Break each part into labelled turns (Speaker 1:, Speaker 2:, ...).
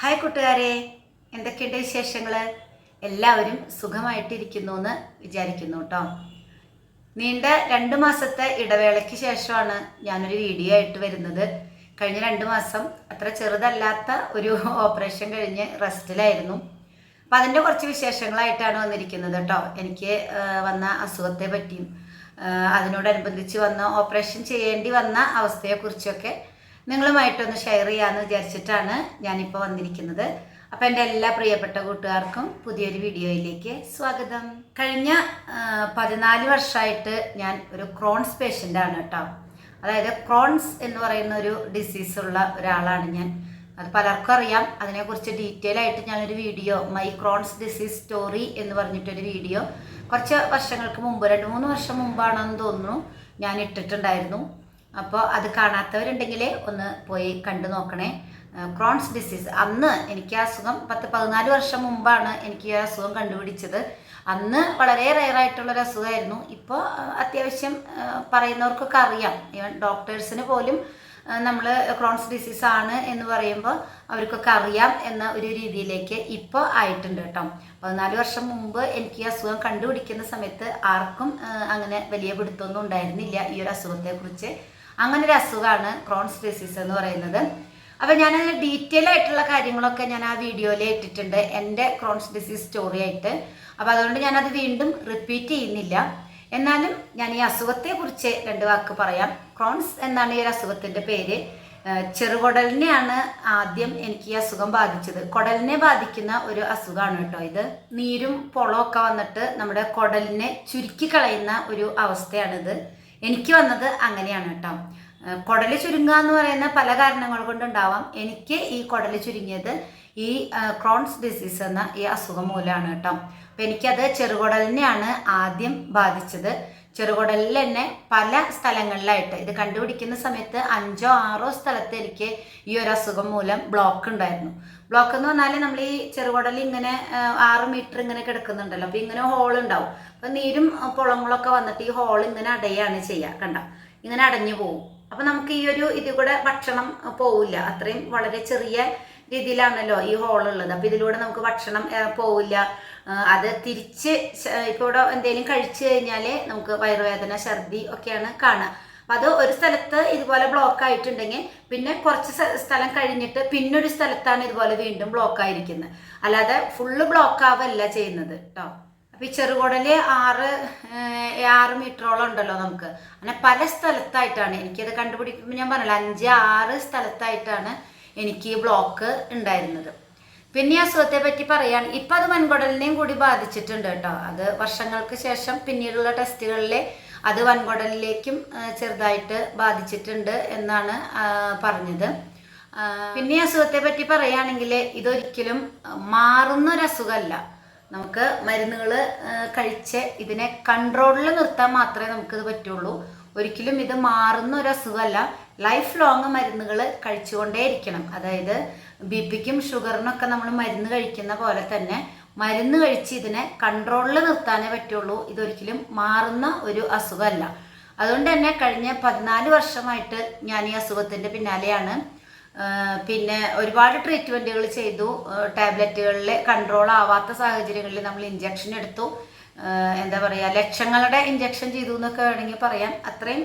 Speaker 1: Hi കൂട്ടുകാരെ എന്തൊക്കെയുണ്ട് വിശേഷങ്ങൾ എല്ലാവരും സുഖമായിട്ടിരിക്കുന്നു എന്ന് വിചാരിക്കുന്നു കേട്ടോ. നീണ്ട രണ്ട് മാസത്തെ ഇടവേളയ്ക്ക് ശേഷമാണ് ഞാനൊരു വീഡിയോ ആയിട്ട് വരുന്നത്. കഴിഞ്ഞ രണ്ട് മാസം അത്ര ചെറുതല്ലാത്ത ഒരു ഓപ്പറേഷൻ കഴിഞ്ഞ് റെസ്റ്റിലായിരുന്നു. അപ്പം അതിന്റെ കുറച്ച് വിശേഷങ്ങളായിട്ടാണ് വന്നിരിക്കുന്നത് കേട്ടോ. എനിക്ക് വന്ന അസുഖത്തെ പറ്റിയും അതിനോടനുബന്ധിച്ച് വന്ന ഓപ്പറേഷൻ ചെയ്യേണ്ടി വന്ന അവസ്ഥയെക്കുറിച്ചൊക്കെ നിങ്ങളുമായിട്ടൊന്ന് ഷെയർ ചെയ്യാമെന്ന് വിചാരിച്ചിട്ടാണ് ഞാനിപ്പോൾ വന്നിരിക്കുന്നത്. അപ്പം എന്റെ എല്ലാ പ്രിയപ്പെട്ട കൂട്ടുകാർക്കും പുതിയൊരു വീഡിയോയിലേക്ക് സ്വാഗതം. കഴിഞ്ഞ പതിനാല് വർഷമായിട്ട് ഞാൻ ഒരു ക്രോൺസ് പേഷ്യന്റാണ് കേട്ടോ. അതായത് ക്രോൺസ് എന്ന് പറയുന്ന ഒരു ഡിസീസ് ഉള്ള ഒരാളാണ് ഞാൻ. അത് പലർക്കും അറിയാം. അതിനെക്കുറിച്ച് ഡീറ്റെയിൽ ആയിട്ട് ഞാനൊരു video my Crohn's disease story എന്ന് പറഞ്ഞിട്ടൊരു വീഡിയോ കുറച്ച് വർഷങ്ങൾക്ക് മുമ്പ് രണ്ട് മൂന്ന് വർഷം മുമ്പാണെന്ന് തോന്നുന്നു ഞാൻ ഇട്ടിട്ടുണ്ടായിരുന്നു. അപ്പോൾ അത് കാണാത്തവരുണ്ടെങ്കിൽ ഒന്ന് പോയി കണ്ടു നോക്കണേ. ക്രോൺസ് ഡിസീസ് അന്ന് എനിക്ക് അസുഖം പത്ത് പതിനാല് വർഷം മുമ്പാണ് എനിക്ക് ഈ അസുഖം കണ്ടുപിടിച്ചത്. അന്ന് വളരെ ഒരു അസുഖമായിരുന്നു ഇപ്പോൾ അത്യാവശ്യം പറയുന്നവർക്കൊക്കെ അറിയാം. ഈവൻ ഡോക്ടേഴ്സിന് പോലും നമ്മൾ ക്രോൺസ് ഡിസീസ് ആണ് എന്ന് പറയുമ്പോൾ അവർക്കൊക്കെ അറിയാം എന്ന ഒരു രീതിയിലേക്ക് ഇപ്പോൾ ആയിട്ടുണ്ട് കേട്ടോ. പതിനാല് വർഷം മുമ്പ് എനിക്ക് ഈ അസുഖം കണ്ടുപിടിക്കുന്ന സമയത്ത് ആർക്കും അങ്ങനെ വലിയ പിടുത്തമൊന്നും ഉണ്ടായിരുന്നില്ല ഈ ഒരു അസുഖത്തെക്കുറിച്ച്. അങ്ങനെ ഒരു അസുഖമാണ് ക്രോൺസ് ഡിസീസ് എന്ന് പറയുന്നത്. അപ്പോൾ ഞാൻ ഡീറ്റെയിൽ ആയിട്ടുള്ള കാര്യങ്ങളൊക്കെ ഞാൻ ആ വീഡിയോയിൽ ഇട്ടിട്ടുണ്ട്. എന്റെ ക്രോൺസ് ഡിസീസ് സ്റ്റോറി ആയിട്ട്. അപ്പോൾ അതുകൊണ്ട് ഞാനത് വീണ്ടും റിപ്പീറ്റ് ചെയ്യുന്നില്ല. എന്നാലും ഞാൻ ഈ അസുഖത്തെക്കുറിച്ച് രണ്ട് വാക്ക് പറയാം. ക്രോൺസ് എന്നാണ് ഈ ഒരു അസുഖത്തിന്റെ പേര്. ചെറുകുടലിനെയാണ് ആദ്യം എനിക്ക് ഈ അസുഖം ബാധിച്ചത്. കുടലിനെ ബാധിക്കുന്ന ഒരു അസുഖമാണ് കേട്ടോ ഇത്. നീരും പൊളമൊക്കെ വന്നിട്ട് നമ്മുടെ കുടലിനെ ചുരുക്കി കളയുന്ന ഒരു അവസ്ഥയാണിത്. എനിക്ക് വന്നത് അങ്ങനെയാണ് കേട്ടോ. കുടൽ ചുരുങ്ങുക എന്ന് പറയുന്ന പല കാരണങ്ങൾ കൊണ്ടുണ്ടാവാം. എനിക്ക് ഈ കുടൽ ചുരുങ്ങിയത് ഈ ക്രോൺസ് ഡിസീസ് എന്ന ഈ അസുഖം മൂലമാണ് കേട്ടോ. അപ്പം എനിക്കത് ചെറുകുടലിനെയാണ് ആദ്യം ബാധിച്ചത്. ചെറുകുടലിൽ തന്നെ പല സ്ഥലങ്ങളിലായിട്ട് ഇത് കണ്ടുപിടിക്കുന്ന സമയത്ത് അഞ്ചോ ആറോ സ്ഥലത്ത് എനിക്ക് ഈ ഒരു അസുഖം മൂലം ബ്ലോക്ക് ഉണ്ടായിരുന്നു. ബ്ലോക്ക് എന്ന് പറഞ്ഞാൽ നമ്മൾ ഈ ചെറുകുടലിൽ ഇങ്ങനെ ആറ് മീറ്റർ ഇങ്ങനെ കിടക്കുന്നുണ്ടല്ലോ. അപ്പൊ ഇങ്ങനെ ഹോൾ ഉണ്ടാവും അപ്പൊ നീരും പുളങ്ങളൊക്കെ വന്നിട്ട് ഈ ഹോൾ ഇങ്ങനെ അടയാണ് ചെയ്യുക കണ്ട? ഇങ്ങനെ അടഞ്ഞു പോകും അപ്പൊ നമുക്ക് ഈ ഒരു ഇതിൽ കൂടെ ഭക്ഷണം പോവില്ല. അത്രയും വളരെ ചെറിയ രീതിയിലാണല്ലോ ഈ ഹോൾ ഉള്ളത് അപ്പൊ ഇതിലൂടെ നമുക്ക് ഭക്ഷണം പോവില്ല. അത് തിരിച്ച് ഇപ്പോൾ ഇവിടെ എന്തെങ്കിലും കഴിച്ചു കഴിഞ്ഞാൽ നമുക്ക് വയറുവേദന ഛർദി ഒക്കെയാണ് കാണുക. അത് ഒരു സ്ഥലത്ത് ഇതുപോലെ ബ്ലോക്ക് ആയിട്ടുണ്ടെങ്കിൽ പിന്നെ കുറച്ച് സ്ഥലം കഴിഞ്ഞിട്ട് പിന്നൊരു സ്ഥലത്താണ് ഇതുപോലെ വീണ്ടും ബ്ലോക്ക് ആയിരിക്കുന്നത്. അല്ലാതെ ഫുള്ള് ബ്ലോക്ക് ആവല്ല ചെയ്യുന്നത് കേട്ടോ അപ്പം ഈ ചെറുകുടൽ ആറ് ആറ് മീറ്ററോളം ഉണ്ടല്ലോ നമുക്ക്. അങ്ങനെ പല സ്ഥലത്തായിട്ടാണ് എനിക്കത് കണ്ടുപിടിക്കുമ്പോൾ ഞാൻ പറഞ്ഞല്ലോ അഞ്ച് ആറ് സ്ഥലത്തായിട്ടാണ് എനിക്ക് ഈ ബ്ലോക്ക് ഉണ്ടായിരുന്നത്. പിന്നെ ഈ അസുഖത്തെ പറ്റി പറയുകയാണ് ഇപ്പം അത് വൻകുടലിനെയും കൂടി ബാധിച്ചിട്ടുണ്ട് കേട്ടോ അത് വർഷങ്ങൾക്ക് ശേഷം പിന്നീടുള്ള ടെസ്റ്റുകളിൽ അത് വൻകുടലിലേക്കും ചെറുതായിട്ട് ബാധിച്ചിട്ടുണ്ട് എന്നാണ് പറഞ്ഞത്. പിന്നെ അസുഖത്തെ പറ്റി പറയുകയാണെങ്കിൽ ഇതൊരിക്കലും മാറുന്ന ഒരു അസുഖമല്ല നമുക്ക് മരുന്നുകൾ കഴിച്ച് ഇതിനെ കൺട്രോളിൽ നിർത്താൻ മാത്രമേ നമുക്കിത് പറ്റുള്ളൂ. ഒരിക്കലും ഇത് മാറുന്ന ഒരു അസുഖമല്ല ലൈഫ് ലോങ് മരുന്നുകൾ കഴിച്ചുകൊണ്ടേയിരിക്കണം. അതായത് ബി പിക്കും ഷുഗറിനൊക്കെ നമ്മൾ മരുന്ന് കഴിക്കുന്ന പോലെ തന്നെ മരുന്ന് കഴിച്ച് ഇതിനെ കൺട്രോളിൽ നിർത്താനേ പറ്റുള്ളൂ. ഇതൊരിക്കലും മാറുന്ന ഒരു അസുഖമല്ല. അതുകൊണ്ട് തന്നെ കഴിഞ്ഞ പതിനാല് വർഷമായിട്ട് ഞാൻ ഈ അസുഖത്തിന്റെ പിന്നാലെയാണ്. പിന്നെ ഒരുപാട് ട്രീറ്റ്മെന്റുകൾ ചെയ്തു. ടാബ്ലറ്റുകളിൽ കൺട്രോൾ ആവാത്ത സാഹചര്യങ്ങളിൽ നമ്മൾ ഇഞ്ചക്ഷൻ എടുത്തു. എന്താ പറയുക ലക്ഷങ്ങളുടെ ഇഞ്ചക്ഷൻ ചെയ്തു എന്നൊക്കെ വേണമെങ്കിൽ പറയാം. അത്രയും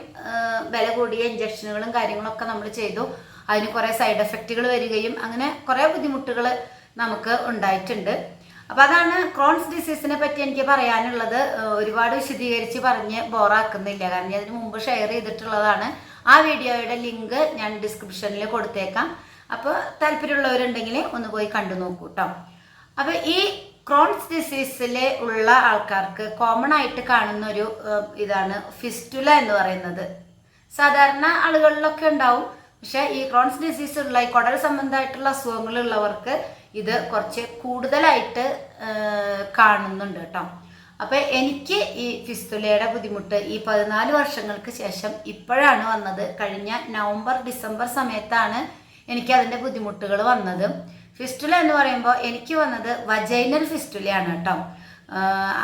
Speaker 1: വില കൂടിയ ഇഞ്ചക്ഷനുകളും കാര്യങ്ങളൊക്കെ നമ്മൾ ചെയ്തു. അതിന് കുറേ സൈഡ് എഫക്റ്റുകൾ വരികയും അങ്ങനെ കുറേ ബുദ്ധിമുട്ടുകൾ നമുക്ക് ഉണ്ടായിട്ടുണ്ട്. അപ്പോൾ അതാണ് ക്രോൺസ് ഡിസീസിനെ പറ്റി എനിക്ക് പറയാനുള്ളത്. ഒരുപാട് വിശദീകരിച്ച് പറഞ്ഞ് ബോറാക്കുന്നില്ല. കാരണം ഞാൻ അതിന് മുമ്പ് ഷെയർ ചെയ്തിട്ടുള്ളതാണ്. ആ വീഡിയോയുടെ ലിങ്ക് ഞാൻ ഡിസ്ക്രിപ്ഷനിൽ കൊടുത്തേക്കാം. അപ്പോൾ താല്പര്യമുള്ളവരുണ്ടെങ്കിൽ ഒന്ന് പോയി കണ്ടു നോക്കൂ കേട്ടോ അപ്പോൾ ഈ ക്രോൺസ് ഡിസീസിൽ ഉള്ള ആൾക്കാർക്ക് കോമൺ ആയിട്ട് കാണുന്ന ഒരു ഇതാണ് ഫിസ്റ്റുല എന്ന് പറയുന്നത്. സാധാരണ ആളുകളിലൊക്കെ ഉണ്ടാവും. പക്ഷെ ഈ ക്രോൺസ് ഡിസീസ് ഉള്ള ഈ കുടൽ സംബന്ധമായിട്ടുള്ള അസുഖങ്ങളുള്ളവർക്ക് ഇത് കുറച്ച് കൂടുതലായിട്ട് കാണുന്നുണ്ട് കേട്ടോ. അപ്പോൾ എനിക്ക് ഈ ഫിസ്തുലയുടെ ബുദ്ധിമുട്ട് ഈ പതിനാല് വർഷങ്ങൾക്ക് ശേഷം ഇപ്പോഴാണ് വന്നത്. കഴിഞ്ഞ നവംബർ ഡിസംബർ സമയത്താണ് എനിക്ക് അതിന്റെ ബുദ്ധിമുട്ടുകൾ വന്നത്. ഫിസ്റ്റുല എന്ന് പറയുമ്പോൾ എനിക്ക് വന്നത് വജൈനൽ ഫിസ്റ്റുലയാണ് കേട്ടോ.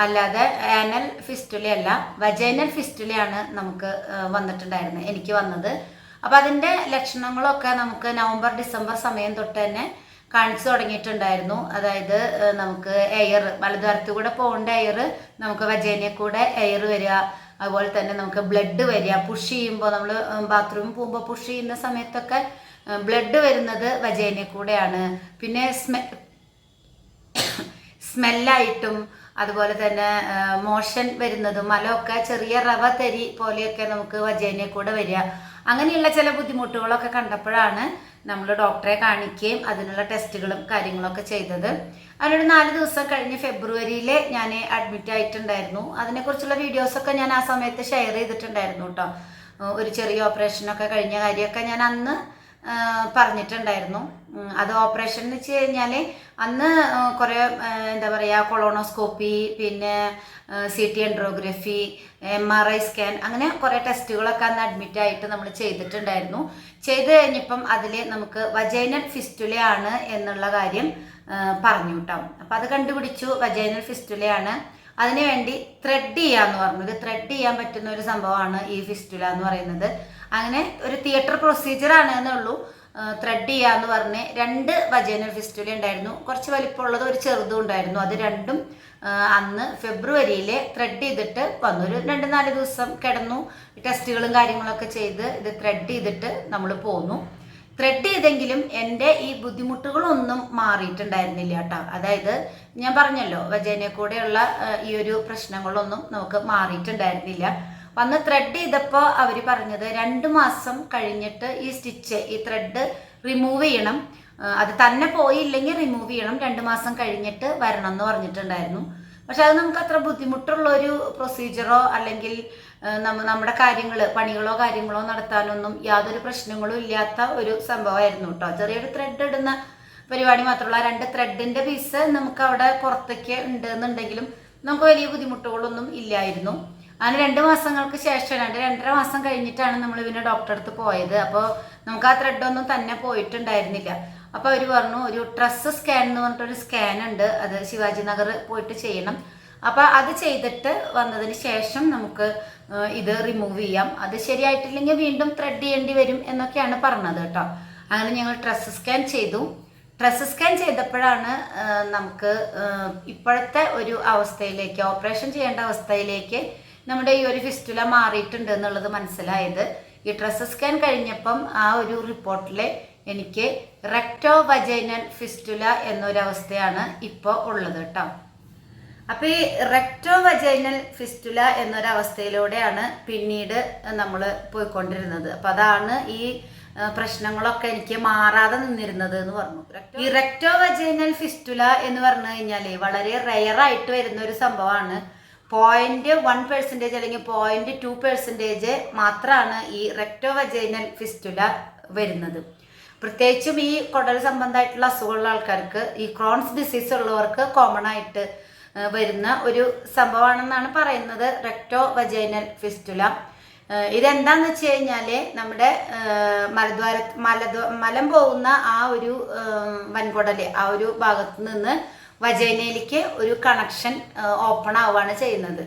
Speaker 1: അല്ലാതെ ആനൽ ഫിസ്റ്റുലയല്ല വജൈനൽ ഫിസ്റ്റുലയാണ് നമുക്ക് വന്നിട്ടുണ്ടായിരുന്നത് എനിക്ക് വന്നത്. അപ്പോൾ അതിന്റെ ലക്ഷണങ്ങളൊക്കെ നമുക്ക് നവംബർ ഡിസംബർ സമയം തൊട്ട് തന്നെ കാണിച്ചു തുടങ്ങിയിട്ടുണ്ടായിരുന്നു. അതായത് നമുക്ക് എയർ വലതുവരത്ത് കൂടെ പോകേണ്ട എയർ നമുക്ക് വജേനയിൽ കൂടെ എയർ വരിക. അതുപോലെ തന്നെ നമുക്ക് ബ്ലഡ് വരിക. പുഷ് ചെയ്യുമ്പോൾ നമ്മൾ ബാത്റൂമിൽ പോകുമ്പോൾ പുഷ് ചെയ്യുന്ന സമയത്തൊക്കെ ബ്ലഡ് വരുന്നത് വജേനയിൽ കൂടെയാണ്. പിന്നെ സ്മെ സ്മെല്ലായിട്ടും അതുപോലെ തന്നെ മോഷൻ വരുന്നതും മലമൊക്കെ ചെറിയ റവ തരി പോലെയൊക്കെ നമുക്ക് വജേനയിൽ കൂടെ വരിക. അങ്ങനെയുള്ള ചില ബുദ്ധിമുട്ടുകളൊക്കെ കണ്ടപ്പോഴാണ് നമ്മൾ ഡോക്ടറെ കാണിക്കുകയും അതിനുള്ള ടെസ്റ്റുകളും കാര്യങ്ങളൊക്കെ ചെയ്തത്. അതിനൊരു നാല് ദിവസം കഴിഞ്ഞ് ഫെബ്രുവരിയിൽ ഞാൻ അഡ്മിറ്റ് ആയിട്ടുണ്ടായിരുന്നു. അതിനെക്കുറിച്ചുള്ള വീഡിയോസൊക്കെ ഞാൻ ആ സമയത്ത് ഷെയർ ചെയ്തിട്ടുണ്ടായിരുന്നു കേട്ടോ ഒരു ചെറിയ ഓപ്പറേഷനൊക്കെ കഴിഞ്ഞ കാര്യമൊക്കെ ഞാൻ അന്ന് പറഞ്ഞിട്ടുണ്ടായിരുന്നു. അത് ഓപ്പറേഷൻ എന്ന് വെച്ച് കഴിഞ്ഞാൽ അന്ന് കുറെ എന്താ പറയുക കൊളോണോസ്കോപ്പി പിന്നെ C T enterography M R I scan അങ്ങനെ കുറേ ടെസ്റ്റുകളൊക്കെ അന്ന് അഡ്മിറ്റ് ആയിട്ട് നമ്മൾ ചെയ്തിട്ടുണ്ടായിരുന്നു. ചെയ്ത് കഴിഞ്ഞപ്പം അതിൽ നമുക്ക് വജൈനൽ ഫിസ്റ്റുലയാണ് എന്നുള്ള കാര്യം പറഞ്ഞു കേട്ടോ അപ്പം അത് കണ്ടുപിടിച്ചു വജൈനൽ ഫിസ്റ്റുലയാണ് അതിനുവേണ്ടി ത്രെഡ് ചെയ്യാന്ന് പറഞ്ഞു ഇത് ത്രെഡ് ചെയ്യാൻ പറ്റുന്ന ഒരു സംഭവമാണ് ഈ ഫിസ്റ്റുല എന്ന് പറയുന്നത്. അങ്ങനെ ഒരു തിയേറ്റർ പ്രൊസീജിയർ ആണ് എന്നുള്ളൂ. ത്രെഡ് ചെയ്യാന്ന് പറഞ്ഞ് രണ്ട് വജേനൽ ഫിസ്റ്റുല ഉണ്ടായിരുന്നു. കുറച്ച് വലിപ്പമുള്ളത് ഒരു ചെറുതും ഉണ്ടായിരുന്നു. അത് രണ്ടും അന്ന് ഫെബ്രുവരിയിൽ ത്രെഡ് ചെയ്തിട്ട് വന്നു. ഒരു രണ്ട് നാല് ദിവസം കിടന്നു. ടെസ്റ്റുകളും കാര്യങ്ങളൊക്കെ ചെയ്ത് ഇത് ത്രെഡ് ചെയ്തിട്ട് നമ്മൾ പോന്നു. ത്രെഡ് ചെയ്തെങ്കിലും എന്റെ ഈ ബുദ്ധിമുട്ടുകളൊന്നും മാറിയിട്ടുണ്ടായിരുന്നില്ല കേട്ടോ. അതായത് ഞാൻ പറഞ്ഞല്ലോ വജേനെ കൂടെയുള്ള ഈ ഒരു പ്രശ്നങ്ങളൊന്നും നമുക്ക് മാറിയിട്ടുണ്ടായിരുന്നില്ല. വന്ന് ത്രെഡ് ചെയ്തപ്പോൾ അവർ പറഞ്ഞത് രണ്ട് മാസം കഴിഞ്ഞിട്ട് ഈ സ്റ്റിച്ച് ഈ ത്രെഡ് റിമൂവ് ചെയ്യണം. അത് തന്നെ പോയില്ലെങ്കിൽ റിമൂവ് ചെയ്യണം. രണ്ട് മാസം കഴിഞ്ഞിട്ട് വരണം എന്ന് പറഞ്ഞിട്ടുണ്ടായിരുന്നു. പക്ഷെ അത് നമുക്ക് അത്ര ബുദ്ധിമുട്ടുള്ള ഒരു പ്രൊസീജിയറോ അല്ലെങ്കിൽ നമ്മ നമ്മുടെ കാര്യങ്ങൾ പണികളോ കാര്യങ്ങളോ നടത്താനൊന്നും യാതൊരു പ്രശ്നങ്ങളും ഇല്ലാത്ത ഒരു സംഭവമായിരുന്നു കേട്ടോ. ചെറിയൊരു ത്രെഡ് ഇടുന്ന പരിപാടി മാത്രമല്ല രണ്ട് ത്രെഡിന്റെ പീസ് നമുക്ക് അവിടെ പുറത്തേക്ക് ഉണ്ട് എന്നുണ്ടെങ്കിലും നമുക്ക് വലിയ ബുദ്ധിമുട്ടുകളൊന്നും ഇല്ലായിരുന്നു. അങ്ങനെ രണ്ട് മാസങ്ങൾക്ക് ശേഷം രണ്ട് രണ്ടര മാസം കഴിഞ്ഞിട്ടാണ് നമ്മൾ പിന്നെ ഡോക്ടറെ അടുത്ത് പോയത്. അപ്പോൾ നമുക്ക് ആ ത്രെഡ് ഒന്നും തന്നെ പോയിട്ടുണ്ടായിരുന്നില്ല. അപ്പോൾ അവർ പറഞ്ഞു ഒരു ട്രസ് സ്കാൻ എന്ന് പറഞ്ഞിട്ടൊരു സ്കാൻ ഉണ്ട്. അത് ശിവാജി നഗർ പോയിട്ട് ചെയ്യണം. അപ്പോൾ അത് ചെയ്തിട്ട് വന്നതിന് ശേഷം നമുക്ക് ഇത് റിമൂവ് ചെയ്യാം. അത് ശരിയായിട്ടില്ലെങ്കിൽ വീണ്ടും ത്രെഡ് ചെയ്യേണ്ടി വരും എന്നൊക്കെയാണ് പറഞ്ഞത് കേട്ടോ. അങ്ങനെ ഞങ്ങൾ ട്രസ് സ്കാൻ ചെയ്തു. ട്രസ് സ്കാൻ ചെയ്തപ്പോഴാണ് നമുക്ക് ഇപ്പോഴത്തെ ഒരു അവസ്ഥയിലേക്ക് ഓപ്പറേഷൻ ചെയ്യേണ്ട അവസ്ഥയിലേക്ക് നമ്മുടെ ഈ ഒരു ഫിസ്റ്റുല മാറിയിട്ടുണ്ട് എന്നുള്ളത് മനസ്സിലായത്. ഈ ഡ്രസ്സ് സ്കാൻ കഴിഞ്ഞപ്പം ആ ഒരു റിപ്പോർട്ടിൽ എനിക്ക് റെക്ടോ വജൈനൽ ഫിസ്റ്റുല എന്നൊരവസ്ഥയാണ് ഇപ്പോൾ ഉള്ളത് കേട്ടോ. അപ്പൊ ഈ റെക്ടോ വജൈനൽ ഫിസ്റ്റുല എന്നൊരവസ്ഥയിലൂടെയാണ് പിന്നീട് നമ്മൾ പോയിക്കൊണ്ടിരുന്നത്. അപ്പൊ അതാണ് ഈ പ്രശ്നങ്ങളൊക്കെ എനിക്ക് മാറാതെ നിന്നിരുന്നത് എന്ന് പറഞ്ഞു. ഈ റെക്ടോ വജൈനൽ ഫിസ്റ്റുല എന്ന് പറഞ്ഞു കഴിഞ്ഞാൽ വളരെ റെയർ ആയിട്ട് വരുന്ന ഒരു സംഭവമാണ്. പോയിന്റ് വൺ പെർസെന്റേജ് അല്ലെങ്കിൽ പോയിന്റ് ടു പെർസെന്റേജ് മാത്രമാണ് ഈ റെക്ടോവജൈനൽ ഫിസ്റ്റുല വരുന്നത്. പ്രത്യേകിച്ചും ഈ കുടൽ സംബന്ധമായിട്ടുള്ള അസുഖമുള്ള ആൾക്കാർക്ക് ഈ ക്രോൺസ് ഡിസീസ് ഉള്ളവർക്ക് കോമൺ ആയിട്ട് വരുന്ന ഒരു സംഭവമാണെന്നാണ് പറയുന്നത് റെക്ടോ വജൈനൽ ഫിസ്റ്റുല ഇതെന്താന്ന് വെച്ച് കഴിഞ്ഞാൽ നമ്മുടെ മലദ്വാര മലദ്വ മലം പോകുന്ന ആ ഒരു വൻകുടൽ ആ ഒരു ഭാഗത്ത് നിന്ന് വജൈനയിലേക്ക് ഒരു കണക്ഷൻ ഓപ്പൺ ആവുകയാണ് ചെയ്യുന്നത്.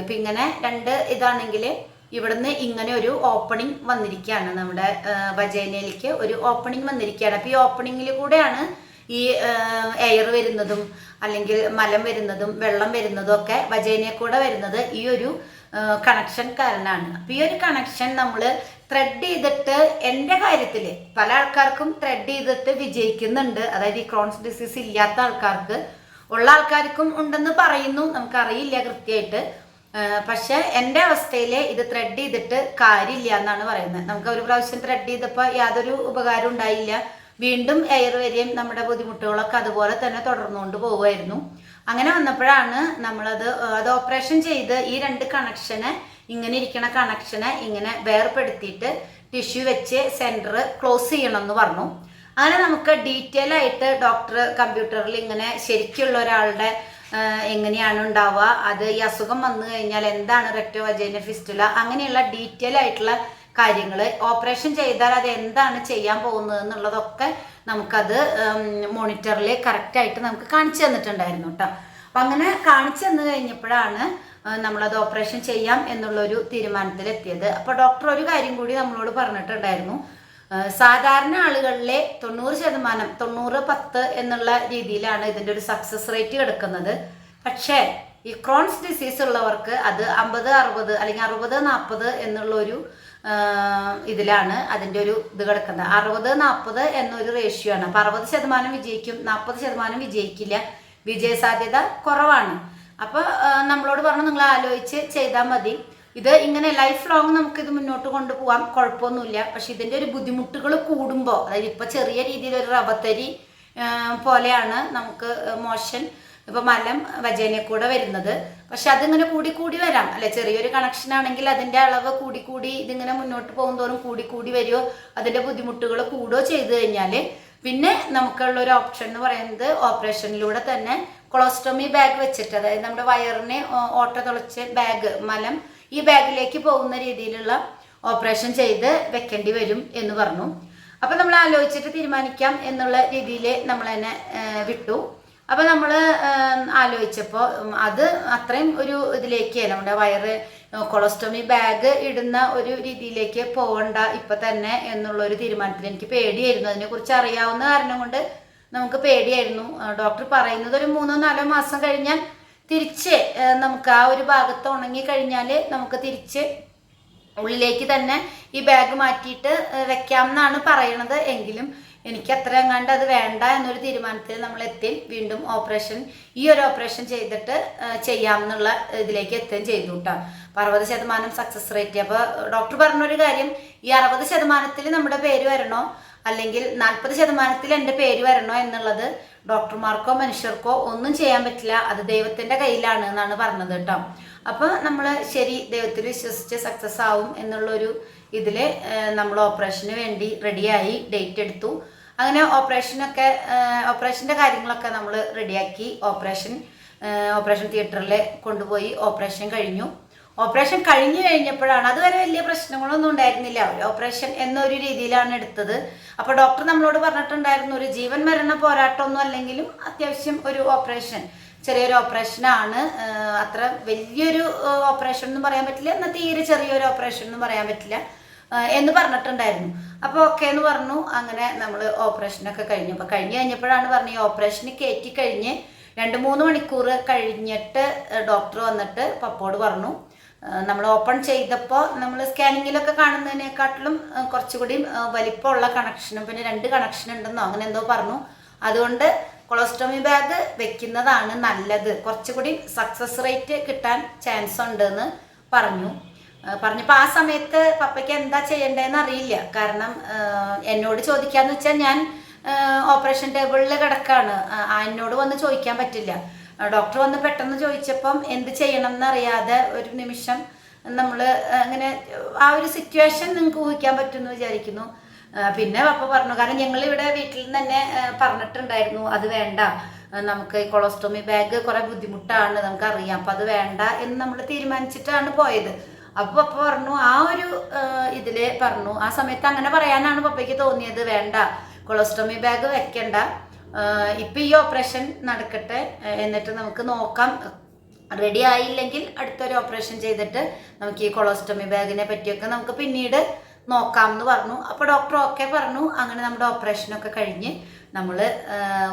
Speaker 1: ഇപ്പം ഇങ്ങനെ രണ്ട് ഇതാണെങ്കിൽ ഇവിടുന്ന് ഇങ്ങനെ ഒരു ഓപ്പണിംഗ് വന്നിരിക്കുകയാണ്. നമ്മുടെ വജേനയിലേക്ക് ഒരു ഓപ്പണിംഗ് വന്നിരിക്കുകയാണ്. അപ്പൊ ഈ ഓപ്പണിങ്ങിൽ കൂടെയാണ് ഈ എയർ വരുന്നതും അല്ലെങ്കിൽ മലം വരുന്നതും വെള്ളം വരുന്നതും ഒക്കെ വജൈനയിൽ കൂടെ വരുന്നത് ഈ ഒരു കണക്ഷൻ കാരണമാണ്. അപ്പൊ ഈ ഒരു കണക്ഷൻ നമ്മൾ ത്രെഡ് ചെയ്തിട്ട് എന്റെ കാര്യത്തിൽ പല ആൾക്കാർക്കും ത്രെഡ് ചെയ്തിട്ട് വിജയിക്കുന്നുണ്ട്. അതായത് ഈ ക്രോൺസ് ഡിസീസ് ഇല്ലാത്ത ആൾക്കാർക്ക് ഉള്ള ആൾക്കാർക്കും ഉണ്ടെന്ന് പറയുന്നു. നമുക്കറിയില്ല കൃത്യമായിട്ട്. പക്ഷെ എന്റെ അവസ്ഥയിൽ ഇത് ത്രെഡ് ചെയ്തിട്ട് കാര്യമില്ല എന്നാണ് പറയുന്നത്. നമുക്ക് ഒരു പ്രാവശ്യം ത്രെഡ് ചെയ്തപ്പോൾ യാതൊരു ഉപകാരം ഉണ്ടായില്ല. വീണ്ടും എയർ വരെയും നമ്മുടെ ബുദ്ധിമുട്ടുകളൊക്കെ അതുപോലെ തന്നെ തുടർന്നുകൊണ്ട് പോവുമായിരുന്നു. അങ്ങനെ വന്നപ്പോഴാണ് നമ്മളത് അത് ഓപ്പറേഷൻ ചെയ്ത് ഈ രണ്ട് കണക്ഷന് ഇങ്ങനെ ഇരിക്കണ കണക്ഷനെ ഇങ്ങനെ വേർപെടുത്തിയിട്ട് ടിഷ്യൂ വെച്ച് സെന്റർ ക്ലോസ് ചെയ്യണം എന്ന് പറഞ്ഞു. അങ്ങനെ നമുക്ക് ഡീറ്റെയിൽ ആയിട്ട് ഡോക്ടർ കമ്പ്യൂട്ടറിൽ ഇങ്ങനെ ശരിക്കുള്ള ഒരാളുടെ എങ്ങനെയാണ് ഉണ്ടാവുക അത് ഈ അസുഖം വന്നു കഴിഞ്ഞാൽ എന്താണ് റെക്ടോ വജൈന ഫിസ്റ്റുല അങ്ങനെയുള്ള ഡീറ്റെയിൽ ആയിട്ടുള്ള കാര്യങ്ങൾ ഓപ്പറേഷൻ ചെയ്താൽ അത് എന്താണ് ചെയ്യാൻ പോകുന്നത് എന്നുള്ളതൊക്കെ നമുക്കത് മോണിറ്ററിൽ കറക്റ്റായിട്ട് നമുക്ക് കാണിച്ചു തന്നിട്ടുണ്ടായിരുന്നു കേട്ടോ. അപ്പം അങ്ങനെ കാണിച്ചു തന്നു കഴിഞ്ഞപ്പോഴാണ് നമ്മളത് ഓപ്പറേഷൻ ചെയ്യാം എന്നുള്ളൊരു തീരുമാനത്തിലെത്തിയത്. അപ്പോൾ ഡോക്ടർ ഒരു കാര്യം കൂടി നമ്മളോട് പറഞ്ഞിട്ടുണ്ടായിരുന്നു. സാധാരണ ആളുകളിലെ തൊണ്ണൂറ് ശതമാനം തൊണ്ണൂറ് പത്ത് എന്നുള്ള രീതിയിലാണ് ഇതിന്റെ ഒരു സക്സസ് റേറ്റ് കിടക്കുന്നത്. പക്ഷേ ഈ ക്രോൺസ് ഡിസീസ് ഉള്ളവർക്ക് അത് അമ്പത് അറുപത് അല്ലെങ്കിൽ അറുപത് നാൽപ്പത് എന്നുള്ള ഒരു ആഹ് ഇതിലാണ് അതിന്റെ ഒരു ഇത് കിടക്കുന്നത്. അറുപത് നാൽപ്പത് എന്നൊരു റേഷ്യോ ആണ്. അപ്പോൾ അറുപത് ശതമാനം വിജയിക്കും നാൽപ്പത് ശതമാനം വിജയിക്കില്ല. വിജയ സാധ്യത കുറവാണ്. അപ്പോൾ നമ്മളോട് പറഞ്ഞു നിങ്ങൾ ആലോചിച്ച് ചെയ്താൽ മതി. ഇത് ഇങ്ങനെ ലൈഫ് ലോങ് നമുക്ക് ഇത് മുന്നോട്ട് കൊണ്ടുപോകാം കുഴപ്പമൊന്നുമില്ല. പക്ഷെ ഇതിന്റെ ഒരു ബുദ്ധിമുട്ടുകൾ കൂടുമ്പോൾ അതായത് ഇപ്പോൾ ചെറിയ രീതിയിൽ ഒരു റവത്തരി പോലെയാണ് നമുക്ക് മോഷൻ ഇപ്പൊ മലം വജേനെ കൂടെ വരുന്നത്. പക്ഷെ അതിങ്ങനെ കൂടി കൂടി വരാം. അല്ലെ ചെറിയൊരു കണക്ഷൻ ആണെങ്കിൽ അതിന്റെ അളവ് കൂടി കൂടി ഇതിങ്ങനെ മുന്നോട്ട് പോകുന്തോറും കൂടി കൂടി വരുമോ അതിന്റെ ബുദ്ധിമുട്ടുകൾ കൂടുകയോ ചെയ്തു കഴിഞ്ഞാൽ പിന്നെ നമുക്കുള്ള ഒരു ഓപ്ഷൻ എന്ന് പറയുന്നത് ഓപ്പറേഷനിലൂടെ തന്നെ കൊളോസ്റ്റോമി ബാഗ് വെച്ചിട്ട് അതായത് നമ്മുടെ വയറിനെ ഓട്ട തുളച്ച് ബാഗ് മലം ഈ ബാഗിലേക്ക് പോകുന്ന രീതിയിലുള്ള ഓപ്പറേഷൻ ചെയ്ത് വെക്കേണ്ടി വരും എന്ന് പറഞ്ഞു. അപ്പൊ നമ്മൾ ആലോചിച്ചിട്ട് തീരുമാനിക്കാം എന്നുള്ള രീതിയിൽ നമ്മൾ തന്നെ വിട്ടു. അപ്പൊ നമ്മൾ ആലോചിച്ചപ്പോൾ അത് അത്രയും ഒരു ഇതിലേക്ക് നമ്മുടെ വയറ് കൊളസ്ട്രോമി ബാഗ് ഇടുന്ന ഒരു രീതിയിലേക്ക് പോകണ്ട ഇപ്പൊ തന്നെ എന്നുള്ള ഒരു തീരുമാനത്തിൽ എനിക്ക് പേടിയായിരുന്നു. അതിനെക്കുറിച്ച് അറിയാവുന്ന കാരണം കൊണ്ട് നമുക്ക് പേടിയായിരുന്നു. ഡോക്ടർ പറയുന്നത് ഒരു മൂന്നോ നാലോ മാസം കഴിഞ്ഞാൽ തിരിച്ച് നമുക്ക് ആ ഒരു ഭാഗത്ത് ഉണങ്ങി കഴിഞ്ഞാൽ നമുക്ക് തിരിച്ച് ഉള്ളിലേക്ക് തന്നെ ഈ ബാഗ് മാറ്റിയിട്ട് വെക്കാം എന്നാണ് പറയണത്. എങ്കിലും എനിക്ക് അത്ര എങ്ങാണ്ട് അത് വേണ്ട എന്നൊരു തീരുമാനത്തിൽ നമ്മൾ എത്തി. വീണ്ടും ഓപ്പറേഷൻ ഈ ഒരു ഓപ്പറേഷൻ ചെയ്തിട്ട് ചെയ്യാം എന്നുള്ള ഇതിലേക്ക് എത്തുകയും ചെയ്തു കേട്ടോ. അപ്പോൾ അറുപത് ശതമാനം സക്സസ് റേറ്റ് അപ്പോൾ ഡോക്ടർ പറഞ്ഞൊരു കാര്യം ഈ അറുപത് ശതമാനത്തിൽ നമ്മുടെ പേര് വരണോ? അല്ലെങ്കിൽ നാൽപ്പത് ശതമാനത്തിൽ എന്റെ പേര് വരണോ എന്നുള്ളത് ഡോക്ടർമാർക്കോ മനുഷ്യർക്കോ ഒന്നും ചെയ്യാൻ പറ്റില്ല. അത് ദൈവത്തിന്റെ കയ്യിലാണ് എന്നാണ് പറഞ്ഞത് കേട്ടോ. അപ്പൊ നമ്മൾ ശരി ദൈവത്തിൽ വിശ്വസിച്ച് സക്സസ് ആവും എന്നുള്ളൊരു ഇതിൽ നമ്മൾ ഓപ്പറേഷന് വേണ്ടി റെഡിയായി ഡേറ്റ് എടുത്തു. അങ്ങനെ ഓപ്പറേഷനൊക്കെ ഓപ്പറേഷന്റെ കാര്യങ്ങളൊക്കെ നമ്മൾ റെഡിയാക്കി ഓപ്പറേഷൻ ഓപ്പറേഷൻ തിയേറ്ററിൽ കൊണ്ടുപോയി ഓപ്പറേഷൻ കഴിഞ്ഞു. ഓപ്പറേഷൻ കഴിഞ്ഞു കഴിഞ്ഞപ്പോഴാണ്. അതുവരെ വലിയ പ്രശ്നങ്ങളൊന്നും ഉണ്ടായിരുന്നില്ല. ഒരു ഓപ്പറേഷൻ എന്നൊരു രീതിയിലാണ് എടുത്തത്. അപ്പോൾ ഡോക്ടർ നമ്മളോട് പറഞ്ഞിട്ടുണ്ടായിരുന്നു ഒരു ജീവൻ മരണ പോരാട്ടമൊന്നും അല്ലെങ്കിലും അത്യാവശ്യം ഒരു ഓപ്പറേഷൻ ചെറിയൊരു ഓപ്പറേഷനാണ്. അത്ര വലിയൊരു ഓപ്പറേഷൻ എന്നും പറയാൻ പറ്റില്ല. എന്നാൽ തീരെ ചെറിയൊരു ഓപ്പറേഷൻ എന്നും പറയാൻ പറ്റില്ല എന്ന് പറഞ്ഞിട്ടുണ്ടായിരുന്നു. അപ്പോൾ ഓക്കെ എന്ന് പറഞ്ഞു. അങ്ങനെ നമ്മൾ ഓപ്പറേഷനൊക്കെ കഴിഞ്ഞു. അപ്പോൾ കഴിഞ്ഞ് കഴിഞ്ഞപ്പോഴാണ് പറഞ്ഞു ഈ ഓപ്പറേഷന് കയറ്റി കഴിഞ്ഞ് രണ്ട് മൂന്ന് മണിക്കൂർ കഴിഞ്ഞിട്ട് ഡോക്ടർ വന്നിട്ട് പപ്പോട് പറഞ്ഞു. നമ്മൾ ഓപ്പൺ ചെയ്തപ്പോൾ നമ്മൾ സ്കാനിങ്ങിലൊക്കെ കാണുന്നതിനെക്കാട്ടിലും കുറച്ചുകൂടി വലിപ്പമുള്ള കണക്ഷനും പിന്നെ രണ്ട് കണക്ഷൻ ഉണ്ടെന്നോ അങ്ങനെ എന്തോ പറഞ്ഞു. അതുകൊണ്ട് കൊളസ്ട്രോമി ബാഗ് വെക്കുന്നതാണ് നല്ലത്. കുറച്ചുകൂടി സക്സസ് റേറ്റ് കിട്ടാൻ ചാൻസ് ഉണ്ടെന്ന് പറഞ്ഞു. പറഞ്ഞപ്പോൾ ആ സമയത്ത് പപ്പയ്ക്ക് എന്താ ചെയ്യേണ്ടതെന്ന് അറിയില്ല. കാരണം എന്നോട് ചോദിക്കാന്ന് വെച്ചാൽ ഞാൻ ഓപ്പറേഷൻ ടേബിളിൽ കിടക്കാണ്. എന്നോട് വന്ന് ചോദിക്കാൻ പറ്റില്ല. ഡോക്ടർ വന്ന് പെട്ടെന്ന് ചോദിച്ചപ്പം എന്ത് ചെയ്യണം എന്നറിയാതെ ഒരു നിമിഷം നമ്മൾ അങ്ങനെ ആ ഒരു സിറ്റുവേഷൻ നിങ്ങൾക്ക് ഊഹിക്കാൻ പറ്റുമെന്ന് വിചാരിക്കുന്നു. പിന്നെ പപ്പ പറഞ്ഞു കാരണം ഞങ്ങൾ ഇവിടെ വീട്ടിൽ നിന്ന് തന്നെ പറഞ്ഞിട്ടുണ്ടായിരുന്നു അത് വേണ്ട. നമുക്ക് ഈ കൊളസ്ട്രോമി ബാഗ് കുറെ ബുദ്ധിമുട്ടാണ് നമുക്ക് അറിയാം അപ്പൊ അത് വേണ്ട എന്ന് നമ്മൾ തീരുമാനിച്ചിട്ടാണ് പോയത്. അപ്പൊ പപ്പ പറഞ്ഞു ആ ഒരു ഇതിലെ പറഞ്ഞു ആ സമയത്ത് അങ്ങനെ പറയാനാണ് പപ്പയ്ക്ക് തോന്നിയത് വേണ്ട. കൊളസ്ട്രോമി ബാഗ് വെക്കണ്ട. ഇപ്പൊ ഈ ഓപ്പറേഷൻ നടക്കട്ടെ എന്നിട്ട് നമുക്ക് നോക്കാം. റെഡി ആയില്ലെങ്കിൽ അടുത്തൊരു ഓപ്പറേഷൻ ചെയ്തിട്ട് നമുക്ക് ഈ കൊളോസ്റ്റമി ബാഗിനെ പറ്റിയൊക്കെ നമുക്ക് പിന്നീട് നോക്കാം എന്ന് പറഞ്ഞു. അപ്പോൾ ഡോക്ടർ ഓക്കെ പറഞ്ഞു അങ്ങനെ നമ്മുടെ ഓപ്പറേഷനൊക്കെ കഴിഞ്ഞ് നമ്മൾ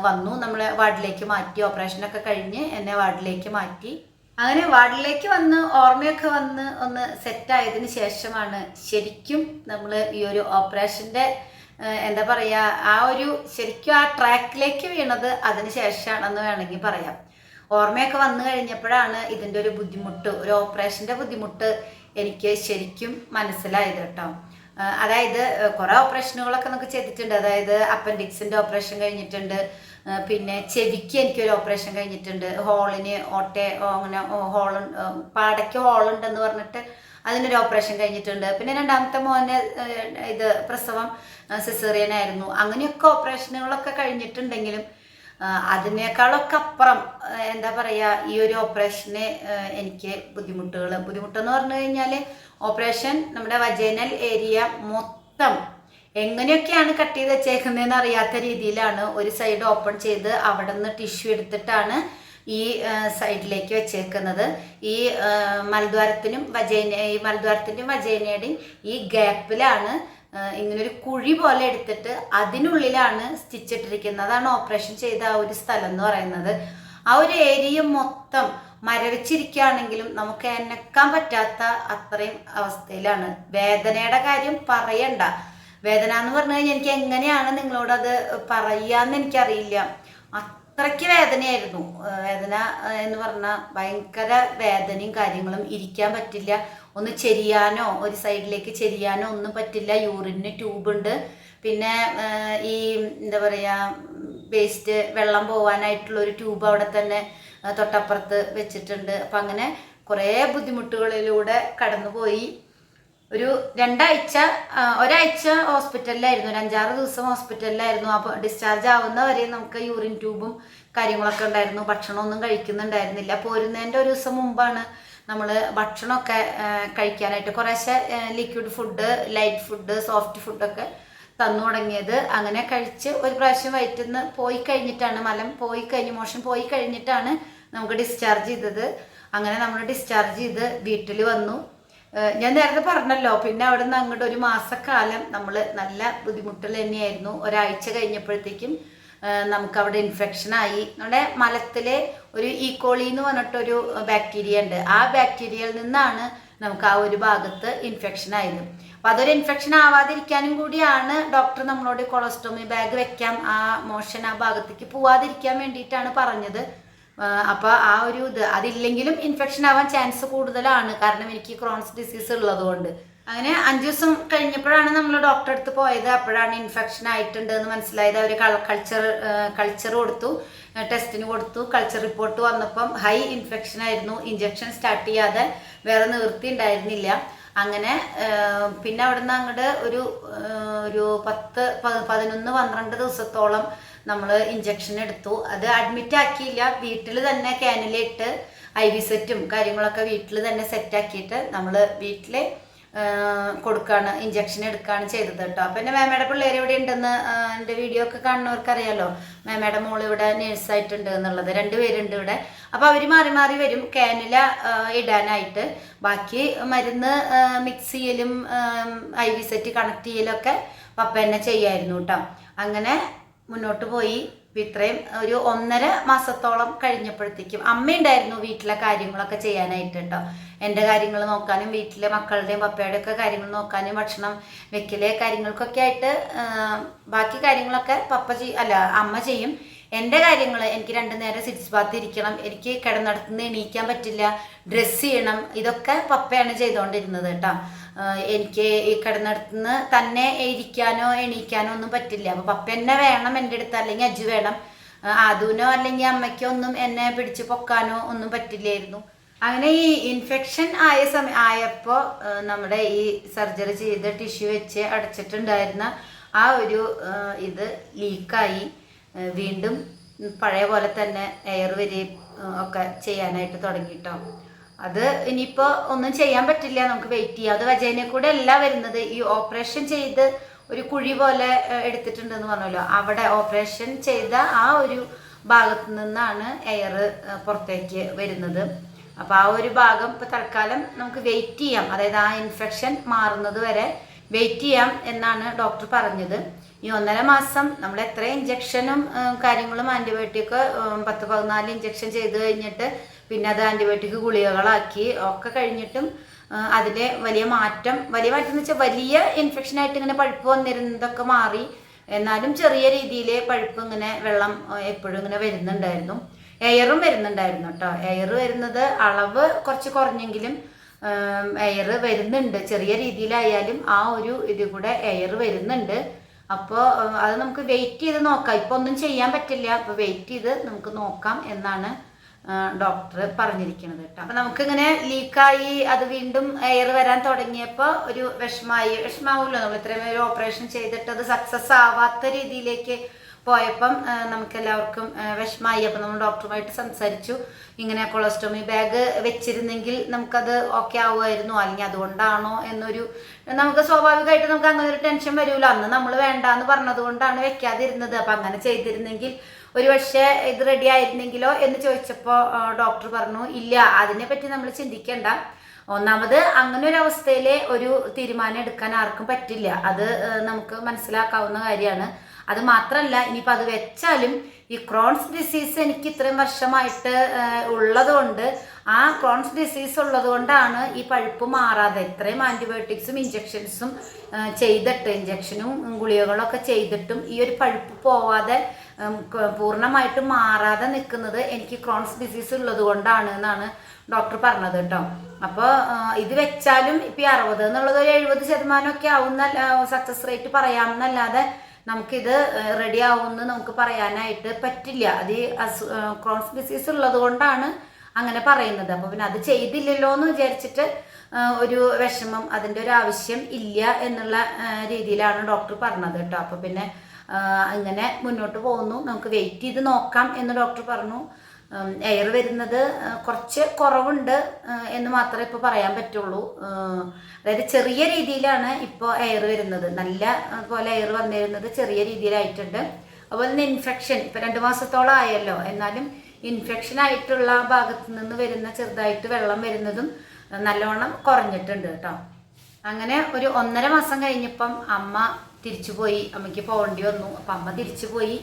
Speaker 1: വന്നു. നമ്മളെ വാർഡിലേക്ക് മാറ്റി. ഓപ്പറേഷനൊക്കെ കഴിഞ്ഞ് എന്നെ വാർഡിലേക്ക് മാറ്റി. അങ്ങനെ വാർഡിലേക്ക് വന്ന് ഓർമ്മയൊക്കെ വന്ന് ഒന്ന് സെറ്റായതിന് ശേഷമാണ് ശരിക്കും നമ്മൾ ഈ ഒരു ഓപ്പറേഷന്റെ എന്താ പറയുക ആ ഒരു ശരിക്കും ആ ട്രാക്കിലേക്ക് വീണത് അതിന് ശേഷമാണെന്ന് വേണമെങ്കിൽ പറയാം. ഓർമ്മയൊക്കെ വന്നു കഴിഞ്ഞപ്പോഴാണ് ഇതിന്റെ ഒരു ബുദ്ധിമുട്ട് ഒരു ഓപ്പറേഷന്റെ ബുദ്ധിമുട്ട് എനിക്ക് ശരിക്കും മനസ്സിലായത് കേട്ടോ. അതായത് കുറേ ഓപ്പറേഷനുകളൊക്കെ നമുക്ക് ചെയ്തിട്ടുണ്ട്. അതായത് അപ്പൻഡിക്സിന്റെ ഓപ്പറേഷൻ കഴിഞ്ഞിട്ടുണ്ട്. പിന്നെ ചെവിക്ക് എനിക്കൊരു ഓപ്പറേഷൻ കഴിഞ്ഞിട്ടുണ്ട്. ഹോളിന് ഓട്ടെ അങ്ങനെ ഹോൾ പാടയ്ക്ക് ഹോളുണ്ടെന്ന് പറഞ്ഞിട്ട് അതിനൊരു ഓപ്പറേഷൻ കഴിഞ്ഞിട്ടുണ്ട്. പിന്നെ രണ്ടാമത്തെ മോനെ ഇത് പ്രസവം സിസേറിയൻ ആയിരുന്നു. അങ്ങനെയൊക്കെ ഓപ്പറേഷനുകളൊക്കെ കഴിഞ്ഞിട്ടുണ്ടെങ്കിലും അതിനേക്കാളൊക്കെ അപ്പുറം എന്താ പറയുക ഈ ഒരു ഓപ്പറേഷന് എനിക്ക് ബുദ്ധിമുട്ടുകൾ ബുദ്ധിമുട്ടെന്ന് പറഞ്ഞു കഴിഞ്ഞാൽ ഓപ്പറേഷൻ നമ്മുടെ വജേനൽ ഏരിയ മൊത്തം എങ്ങനെയൊക്കെയാണ് കട്ട് ചെയ്ത് വെച്ചേക്കുന്നതെന്ന് അറിയാത്ത രീതിയിലാണ് ഒരു സൈഡ് ഓപ്പൺ ചെയ്ത് അവിടെ നിന്ന് ടിഷ്യൂ എടുത്തിട്ടാണ് ഈ സൈഡിലേക്ക് വെച്ചേക്കുന്നത്. ഈ മലദ്വാരത്തിനും വജൈന ഈ മലദ്വാരത്തിന്റെയും വജൈനയുടെയും ഈ ഗ്യാപ്പിലാണ് ഇങ്ങനൊരു കുഴി പോലെ എടുത്തിട്ട് അതിനുള്ളിലാണ് സ്റ്റിച്ച് ഇട്ടിരിക്കുന്നത് അതാണ് ഓപ്പറേഷൻ ചെയ്ത ആ ഒരു സ്ഥലം എന്ന് പറയുന്നത്. ആ ഒരു ഏരിയ മൊത്തം മരവിച്ചിരിക്കുകയാണെങ്കിലും നമുക്ക് എനക്കാൻ പറ്റാത്ത അത്രയും അവസ്ഥയിലാണ്. വേദനയുടെ കാര്യം പറയണ്ട. വേദന എന്ന് പറഞ്ഞു കഴിഞ്ഞാൽ എനിക്ക് എങ്ങനെയാണ് നിങ്ങളോടത് പറയാന്ന് എനിക്കറിയില്ല. അത്രയ്ക്ക് വേദനയായിരുന്നു. വേദന എന്ന് പറഞ്ഞാൽ ഭയങ്കര വേദനയും കാര്യങ്ങളും ഇരിക്കാൻ പറ്റില്ല. ഒന്ന് ചെരിയാനോ ഒരു സൈഡിലേക്ക് ചെരിയാനോ ഒന്നും പറ്റില്ല. യൂറിന് ട്യൂബ് ഉണ്ട് പിന്നെ ഈ എന്താ പറയുക വേസ്റ്റ് വെള്ളം പോകാനായിട്ടുള്ള ഒരു ട്യൂബ് അവിടെ തന്നെ തൊട്ടപ്പുറത്ത് വെച്ചിട്ടുണ്ട്. അപ്പം അങ്ങനെ കുറേ ബുദ്ധിമുട്ടുകളിലൂടെ കടന്നുപോയി. ഒരു രണ്ടാഴ്ച ഒരാഴ്ച ഹോസ്പിറ്റലിലായിരുന്നു. ഒരു അഞ്ചാറ് ദിവസം ഹോസ്പിറ്റലിലായിരുന്നു. അപ്പോൾ ഡിസ്ചാർജ് ആവുന്ന വരെ നമുക്ക് യൂറിൻ ട്യൂബും കാര്യങ്ങളൊക്കെ ഉണ്ടായിരുന്നു. ഭക്ഷണമൊന്നും കഴിക്കുന്നുണ്ടായിരുന്നില്ല. പോരുന്നതിന്റെ ഒരു ദിവസം മുമ്പാണ് നമ്മൾ ഭക്ഷണമൊക്കെ കഴിക്കാനായിട്ട് കുറേശ്ശെ liquid food light food soft ഫുഡൊക്കെ തന്നു തുടങ്ങിയത്. അങ്ങനെ കഴിച്ച് ഒരു പ്രാവശ്യം വയറ്റിൽ നിന്ന് പോയി കഴിഞ്ഞിട്ടാണ് മലം പോയി കഴിഞ്ഞ് മോഷൻ പോയി കഴിഞ്ഞിട്ടാണ് നമുക്ക് ഡിസ്ചാർജ് ചെയ്തത്. അങ്ങനെ നമ്മൾ ഡിസ്ചാർജ് ചെയ്ത് വീട്ടിൽ വന്നു. ഞാൻ നേരത്തെ പറഞ്ഞല്ലോ പിന്നെ അവിടെ നിന്ന് അങ്ങോട്ട് ഒരു മാസക്കാലം നമ്മൾ നല്ല ബുദ്ധിമുട്ടിൽ തന്നെയായിരുന്നു. ഒരാഴ്ച കഴിഞ്ഞപ്പോഴത്തേക്കും നമുക്ക് അവിടെ ഇൻഫെക്ഷൻ ആയി. നമ്മുടെ മലത്തിലെ ഒരു ഈക്കോളി എന്ന് പറഞ്ഞിട്ടൊരു ബാക്ടീരിയ ഉണ്ട്. ആ ബാക്ടീരിയയിൽ നിന്നാണ് നമുക്ക് ആ ഒരു ഭാഗത്ത് ഇൻഫെക്ഷൻ ആയത്. അപ്പൊ അതൊരു ഇൻഫെക്ഷൻ ആവാതിരിക്കാനും കൂടിയാണ് ഡോക്ടർ നമ്മളോട് കൊളസ്ട്രോമി ബാഗ് വെക്കാം ആ മോഷൻ ആ ഭാഗത്തേക്ക് പോവാതിരിക്കാൻ വേണ്ടിയിട്ടാണ് പറഞ്ഞത്. ആഹ് അപ്പൊ ആ ഒരു ഇത് അതില്ലെങ്കിലും ഇൻഫെക്ഷൻ ആവാൻ ചാൻസ് കൂടുതലാണ്. കാരണം എനിക്ക് ക്രോൺസ് ഡിസീസ് ഉള്ളതുകൊണ്ട് അങ്ങനെ അഞ്ചു ദിവസം കഴിഞ്ഞപ്പോഴാണ് നമ്മൾ ഡോക്ടറെ അടുത്ത് പോയത്. അപ്പോഴാണ് ഇൻഫെക്ഷൻ ആയിട്ടുണ്ട് എന്ന് മനസ്സിലായത് അവർ കൾച്ചർ കൾച്ചർ കൊടുത്തു. ടെസ്റ്റിന് കൊടുത്തു. കൾച്ചർ റിപ്പോർട്ട് വന്നപ്പം ഹൈ ഇൻഫെക്ഷൻ ആയിരുന്നു. ഇഞ്ചക്ഷൻ സ്റ്റാർട്ട് ചെയ്യാതെ വേറെ നിവൃത്തി ഉണ്ടായിരുന്നില്ല. അങ്ങനെ പിന്നെ അവിടുന്ന് അങ്ങോട്ട് ഒരു ഒരു പത്ത് പതിനൊന്ന് പന്ത്രണ്ട് ദിവസത്തോളം നമ്മൾ ഇഞ്ചക്ഷൻ എടുത്തു. അത് അഡ്മിറ്റ് ആക്കിയില്ല. വീട്ടിൽ തന്നെ ക്യാനിലിട്ട് ഐ വി സെറ്റും കാര്യങ്ങളൊക്കെ വീട്ടിൽ തന്നെ സെറ്റ് ആക്കിയിട്ട് നമ്മൾ വീട്ടിൽ കൊടുക്കുകയാണ് ഇഞ്ചക്ഷൻ എടുക്കുകയാണ് ചെയ്തത് കേട്ടോ. അപ്പം എന്റെ മേമയുടെ പിള്ളേർ ഇവിടെ ഉണ്ടെന്ന് എന്റെ വീഡിയോ ഒക്കെ കാണുന്നവർക്ക് അറിയാലോ മേമയുടെ മോൾ ഇവിടെ നേഴ്സായിട്ടുണ്ട് എന്നുള്ളത്. രണ്ടുപേരുണ്ട് ഇവിടെ. അപ്പോൾ അവർ മാറി മാറി വരും. കാനില ഇടാനായിട്ട്. ബാക്കി മരുന്ന് മിക്സ് ചെയ്യലും ഐ വി സെറ്റ് കണക്ട് ചെയ്യലൊക്കെ പപ്പ തന്നെ ചെയ്യായിരുന്നു കേട്ടോ. അങ്ങനെ മുന്നോട്ട് പോയി. ഇത്രയും ഒരു ഒന്നര മാസത്തോളം കഴിഞ്ഞപ്പോഴത്തേക്കും അമ്മയുണ്ടായിരുന്നു വീട്ടിലെ കാര്യങ്ങളൊക്കെ ചെയ്യാനായിട്ട് കേട്ടോ എന്റെ കാര്യങ്ങൾ നോക്കാനും വീട്ടിലെ മക്കളുടെയും പപ്പയുടെ ഒക്കെ കാര്യങ്ങൾ നോക്കാനും ഭക്ഷണം വെക്കലേ കാര്യങ്ങൾക്കൊക്കെ ആയിട്ട് ബാക്കി കാര്യങ്ങളൊക്കെ പപ്പ ചെയ് അല്ല അമ്മ ചെയ്യും. എന്റെ കാര്യങ്ങൾ എനിക്ക് രണ്ടു നേരം സിറ്റ്സ് ബാത്ത് ഇരിക്കണം. എനിക്ക് കിടന്നിടത്തുനിന്ന് എണീക്കാൻ പറ്റില്ല. ഡ്രസ്സ് ചെയ്യണം. ഇതൊക്കെ പപ്പയാണ് ചെയ്തുകൊണ്ടിരുന്നത് കേട്ടോ എനിക്ക് ഈ കിടന്നിടത്തുനിന്ന് തന്നെ ഇരിക്കാനോ എണീക്കാനോ ഒന്നും പറ്റില്ല. അപ്പൊ പപ്പ എന്നെ വേണം എന്റെ അടുത്ത് അല്ലെങ്കിൽ അജു വേണം. ആദൂനോ അല്ലെങ്കിൽ അമ്മയ്ക്കോ ഒന്നും എന്നെ പിടിച്ച് പൊക്കാനോ ഒന്നും പറ്റില്ലായിരുന്നു. അങ്ങനെ ഈ ഇൻഫെക്ഷൻ ആയ സമയം ആയപ്പോൾ നമ്മുടെ ഈ സർജറി ചെയ്ത ടിഷ്യൂ വെച്ച് അടച്ചിട്ടുണ്ടായിരുന്ന ആ ഒരു ഇത് ലീക്കായി വീണ്ടും പഴയ പോലെ തന്നെ എയർ ഏഹ് ഒക്കെ ചെയ്യാനായിട്ട് തുടങ്ങിട്ടോ. അത് ഇനിയിപ്പോൾ ഒന്നും ചെയ്യാൻ പറ്റില്ല നമുക്ക് വെയിറ്റ് ചെയ്യാം. അത് വജേനെ കൂടെ അല്ല വരുന്നത്. ഈ ഓപ്പറേഷൻ ചെയ്ത് ഒരു കുഴി പോലെ എടുത്തിട്ടുണ്ട് എടുത്തിട്ടുണ്ടെന്ന് പറഞ്ഞല്ലോ. അവിടെ ഓപ്പറേഷൻ ചെയ്ത ആ ഒരു ഭാഗത്തു നിന്നാണ് എയർ പുറത്തേക്ക് വരുന്നത്. അപ്പോൾ ആ ഒരു ഭാഗം ഇപ്പോൾ തൽക്കാലം നമുക്ക് വെയിറ്റ് ചെയ്യാം. അതായത് ആ ഇൻഫെക്ഷൻ മാറുന്നത് വരെ വെയിറ്റ് ചെയ്യാം എന്നാണ് ഡോക്ടർ പറഞ്ഞത്. ഈ ഒന്നര മാസം നമ്മൾ എത്ര ഇഞ്ചക്ഷനും കാര്യങ്ങളും ആന്റിബയോട്ടിക് പത്ത് പതിനാല് ഇഞ്ചക്ഷൻ ചെയ്ത് കഴിഞ്ഞിട്ട് പിന്നെ അത് ആന്റിബയോട്ടിക് ഗുളികകളാക്കി ഒക്കെ കഴിഞ്ഞിട്ടും അതിലെ വലിയ മാറ്റം വലിയ മാറ്റം എന്ന് വെച്ചാൽ വലിയ ഇൻഫെക്ഷൻ ആയിട്ട് ഇങ്ങനെ പഴുപ്പ് വന്നിരുന്നതൊക്കെ മാറി. എന്നാലും ചെറിയ രീതിയിൽ പഴുപ്പ് ഇങ്ങനെ വെള്ളം എപ്പോഴും ഇങ്ങനെ വരുന്നുണ്ടായിരുന്നു. എയറും വരുന്നുണ്ടായിരുന്നു കേട്ടോ. എയർ വരുന്നത് അളവ് കുറച്ച് കുറഞ്ഞെങ്കിലും എയർ വരുന്നുണ്ട്. ചെറിയ രീതിയിലായാലും ആ ഒരു ഇത് കൂടെ എയർ വരുന്നുണ്ട്. അപ്പോൾ അത് നമുക്ക് വെയിറ്റ് ചെയ്ത് നോക്കാം. ഇപ്പോൾ ഒന്നും ചെയ്യാൻ പറ്റില്ല. അപ്പോൾ വെയിറ്റ് ചെയ്ത് നമുക്ക് നോക്കാം എന്നാണ് ഡോക്ടർ പറഞ്ഞിരിക്കുന്നത് കേട്ടോ. അപ്പം നമുക്കിങ്ങനെ ലീക്കായി അത് വീണ്ടും എയർ വരാൻ തുടങ്ങിയപ്പോൾ ഒരു വിഷമായി വിഷമാവുമല്ലോ നമ്മൾ ഇത്രയും ഒരു ഓപ്പറേഷൻ ചെയ്തിട്ട് അത് സക്സസ് ആവാത്ത രീതിയിലേക്ക് പോയപ്പം നമുക്ക് എല്ലാവർക്കും വിഷമായി. അപ്പം നമ്മൾ ഡോക്ടറുമായിട്ട് സംസാരിച്ചു. ഇങ്ങനെ കൊളസ്ട്രോമി ബാഗ് വെച്ചിരുന്നെങ്കിൽ നമുക്കത് ഓക്കെ ആവുമായിരുന്നു. അല്ലെങ്കിൽ അതുകൊണ്ടാണോ എന്നൊരു നമുക്ക് സ്വാഭാവികമായിട്ട് നമുക്ക് അങ്ങനെ ഒരു ടെൻഷൻ വരൂല. അന്ന് നമ്മൾ വേണ്ടാന്ന് പറഞ്ഞത് കൊണ്ടാണ് വെക്കാതിരുന്നത്. അപ്പം അങ്ങനെ ചെയ്തിരുന്നെങ്കിൽ ഒരു പക്ഷേ ഇത് റെഡി ആയിരുന്നെങ്കിലോ എന്ന് ചോദിച്ചപ്പോൾ ഡോക്ടർ പറഞ്ഞു ഇല്ല അതിനെപ്പറ്റി നമ്മൾ ചിന്തിക്കേണ്ട. ഒന്നാമത് അങ്ങനെ ഒരു അവസ്ഥയിൽ ഒരു തീരുമാനം എടുക്കാൻ ആർക്കും പറ്റില്ല. അത് നമുക്ക് മനസ്സിലാക്കാവുന്ന കാര്യമാണ്. അത് മാത്രമല്ല ഇനിയിപ്പോൾ അത് വെച്ചാലും ഈ ക്രോൺസ് ഡിസീസ് എനിക്ക് ഇത്രയും വർഷമായിട്ട് ഉള്ളതുകൊണ്ട് ആ ക്രോൺസ് ഡിസീസ് ഉള്ളതുകൊണ്ടാണ് ഈ പഴുപ്പ് മാറാതെ ഇത്രയും ആന്റിബയോട്ടിക്സും ഇഞ്ചെക്ഷൻസും ചെയ്തിട്ട് ഇഞ്ചെക്ഷനും ഗുളികകളൊക്കെ ചെയ്തിട്ടും ഈ ഒരു പഴുപ്പ് പോവാതെ പൂർണമായിട്ടും മാറാതെ നിൽക്കുന്നത് എനിക്ക് ക്രോൺസ് ഡിസീസ് ഉള്ളത് കൊണ്ടാണ് എന്നാണ് ഡോക്ടർ പറഞ്ഞത് കേട്ടോ. അപ്പോൾ ഇത് വെച്ചാലും ഇപ്പം ഈ അറുപത് എന്നുള്ളത് ഒരു എഴുപത് ശതമാനമൊക്കെ ആവുന്ന സക്സസ് റേറ്റ് പറയാമെന്നല്ലാതെ നമുക്കിത് റെഡി ആവുമെന്ന് നമുക്ക് പറയാനായിട്ട് പറ്റില്ല. അത് ക്രോൺസ് ഡിസീസ് ഉള്ളത് കൊണ്ടാണ് അങ്ങനെ പറയുന്നത്. അപ്പോൾ പിന്നെ അത് ചെയ്തില്ലല്ലോ എന്ന് വിചാരിച്ചിട്ട് ഒരു വിഷമം അതിന്റെ ഒരു ആവശ്യം ഇല്ല എന്നുള്ള രീതിയിലാണ് ഡോക്ടർ പറഞ്ഞത് കേട്ടോ. അപ്പോൾ പിന്നെ ആ, ഇങ്ങനെ മുന്നോട്ട് പോകുന്നു. നമുക്ക് വെയിറ്റ് ചെയ്ത് നോക്കാം എന്ന് ഡോക്ടർ പറഞ്ഞു. എയർ വരുന്നത് കുറച്ച് കുറവുണ്ട് എന്ന് മാത്രമേ ഇപ്പോൾ പറയാൻ പറ്റുള്ളൂ. അതായത് ചെറിയ രീതിയിലാണ് ഇപ്പോൾ എയർ വരുന്നത്. നല്ല പോലെ എയർ വന്നിരുന്നത് ചെറിയ രീതിയിലായിട്ടുണ്ട്. അതുപോലെ തന്നെ ഇൻഫെക്ഷൻ ഇപ്പം രണ്ട് മാസത്തോളം ആയല്ലോ. എന്നാലും ഇൻഫെക്ഷൻ ആയിട്ടുള്ള ഭാഗത്ത് നിന്ന് വരുന്ന ചെറുതായിട്ട് വെള്ളം വരുന്നതും നല്ലോണം കുറഞ്ഞിട്ടുണ്ട് കേട്ടോ. അങ്ങനെ ഒരു ഒന്നര മാസം കഴിഞ്ഞപ്പം അമ്മ തിരിച്ചു പോയി അമ്മയ്ക്ക് പോകേണ്ടി വന്നു. അപ്പം അമ്മ തിരിച്ചു പോയി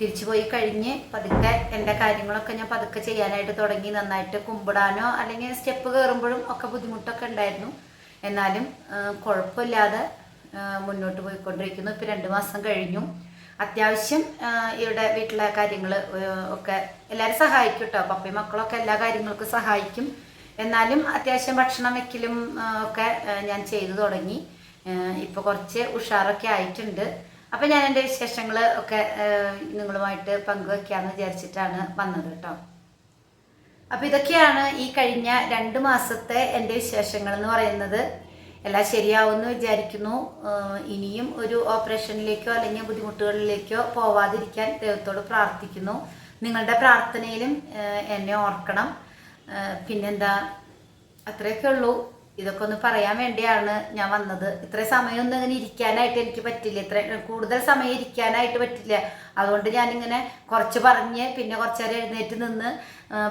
Speaker 1: തിരിച്ചു പോയി കഴിഞ്ഞ് പതുക്കെ എന്റെ കാര്യങ്ങളൊക്കെ ഞാൻ പതുക്കെ ചെയ്യാനായിട്ട് തുടങ്ങി. നന്നായിട്ട് കുമ്പിടാനോ അല്ലെങ്കിൽ സ്റ്റെപ്പ് കയറുമ്പോഴും ഒക്കെ ബുദ്ധിമുട്ടൊക്കെ ഉണ്ടായിരുന്നു. എന്നാലും കുഴപ്പമില്ലാതെ മുന്നോട്ട് പോയിക്കൊണ്ടിരിക്കുന്നു. ഇപ്പം രണ്ട് മാസം കഴിഞ്ഞു. അത്യാവശ്യം ഇവിടെ വീട്ടിലെ കാര്യങ്ങൾ ഒക്കെ എല്ലാവരും സഹായിക്കും കേട്ടോ പപ്പയും മക്കളൊക്കെ എല്ലാ കാര്യങ്ങൾക്കും സഹായിക്കും. എന്നാലും അത്യാവശ്യം ഭക്ഷണം വെക്കലും ഒക്കെ ഞാൻ ചെയ്തു തുടങ്ങി. ഇപ്പോൾ കുറച്ച് ഉഷാറൊക്കെ ആയിട്ടുണ്ട്. അപ്പോൾ ഞാൻ എന്റെ വിശേഷങ്ങൾ ഒക്കെ നിങ്ങളുമായിട്ട് പങ്കുവെക്കാമെന്ന് വിചാരിച്ചിട്ടാണ് വന്നത് കേട്ടോ. അപ്പോൾ ഇതൊക്കെയാണ് ഈ കഴിഞ്ഞ രണ്ട് മാസത്തെ എന്റെ വിശേഷങ്ങൾ എന്ന് പറയുന്നത്. എല്ലാം ശരിയാവുമെന്ന് വിചാരിക്കുന്നു. ഇനിയും ഒരു ഓപ്പറേഷനിലേക്കോ അല്ലെങ്കിൽ ബുദ്ധിമുട്ടുകളിലേക്കോ പോവാതിരിക്കാൻ ദൈവത്തോട് പ്രാർത്ഥിക്കുന്നു. നിങ്ങളുടെ പ്രാർത്ഥനയിലും എന്നെ ഓർക്കണം. പിന്നെന്താ? അത്രയൊക്കെ ഉള്ളൂ. ഇതൊക്കെ ഒന്ന് പറയാൻ വേണ്ടിയാണ് ഞാൻ വന്നത്. ഇത്ര സമയമൊന്നും അങ്ങനെ ഇരിക്കാനായിട്ട് എനിക്ക് പറ്റില്ല. ഇത്ര കൂടുതൽ സമയം ഇരിക്കാനായിട്ട് പറ്റില്ല. അതുകൊണ്ട് ഞാനിങ്ങനെ കുറച്ച് പറഞ്ഞ് പിന്നെ കുറച്ച് നേരം എഴുന്നേറ്റ് നിന്ന്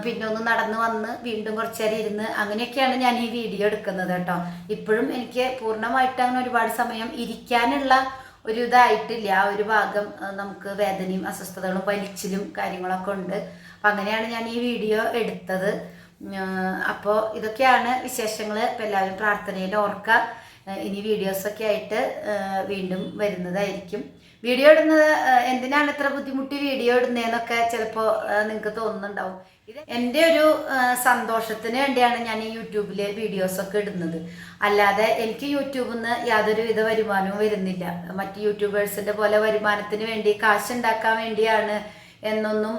Speaker 1: പിന്നെ ഒന്ന് നടന്ന് വന്ന് വീണ്ടും കുറച്ച് നേരം ഇരുന്ന് അങ്ങനെയൊക്കെയാണ് ഞാൻ ഈ വീഡിയോ എടുക്കുന്നത് കേട്ടോ. ഇപ്പോഴും എനിക്ക് പൂർണമായിട്ട് അങ്ങനെ ഒരുപാട് സമയം ഇരിക്കാനുള്ള ഒരു ഇതായിട്ടില്ല. ആ ഒരു ഭാഗം നമുക്ക് വേദനയും അസ്വസ്ഥതകളും വലിച്ചിലും കാര്യങ്ങളൊക്കെ ഉണ്ട്. അപ്പം അങ്ങനെയാണ് ഞാൻ ഈ വീഡിയോ എടുത്തത്. അപ്പോൾ ഇതൊക്കെയാണ് വിശേഷങ്ങൾ ഇപ്പം എല്ലാവരും പ്രാർത്ഥനയിൽ ഓർക്കുക ഇനി വീഡിയോസൊക്കെ ആയിട്ട് വീണ്ടും വരുന്നതായിരിക്കും. വീഡിയോ ഇടുന്നത് എന്തിനാണ് ഇത്ര ബുദ്ധിമുട്ടി വീഡിയോ ഇടുന്നതെന്നൊക്കെ ചിലപ്പോൾ നിങ്ങൾക്ക് തോന്നുന്നുണ്ടാവും. എന്റെ ഒരു സന്തോഷത്തിന് വേണ്ടിയാണ് ഞാൻ ഈ യൂട്യൂബിൽ വീഡിയോസൊക്കെ ഇടുന്നത്. അല്ലാതെ എനിക്ക് യൂട്യൂബിൽ നിന്ന് യാതൊരു വിധ വരുമാനവും വരുന്നില്ല. മറ്റ് യൂട്യൂബേഴ്സിന്റെ പോലെ വരുമാനത്തിന് വേണ്ടി കാശുണ്ടാക്കാൻ വേണ്ടിയാണ് എന്നൊന്നും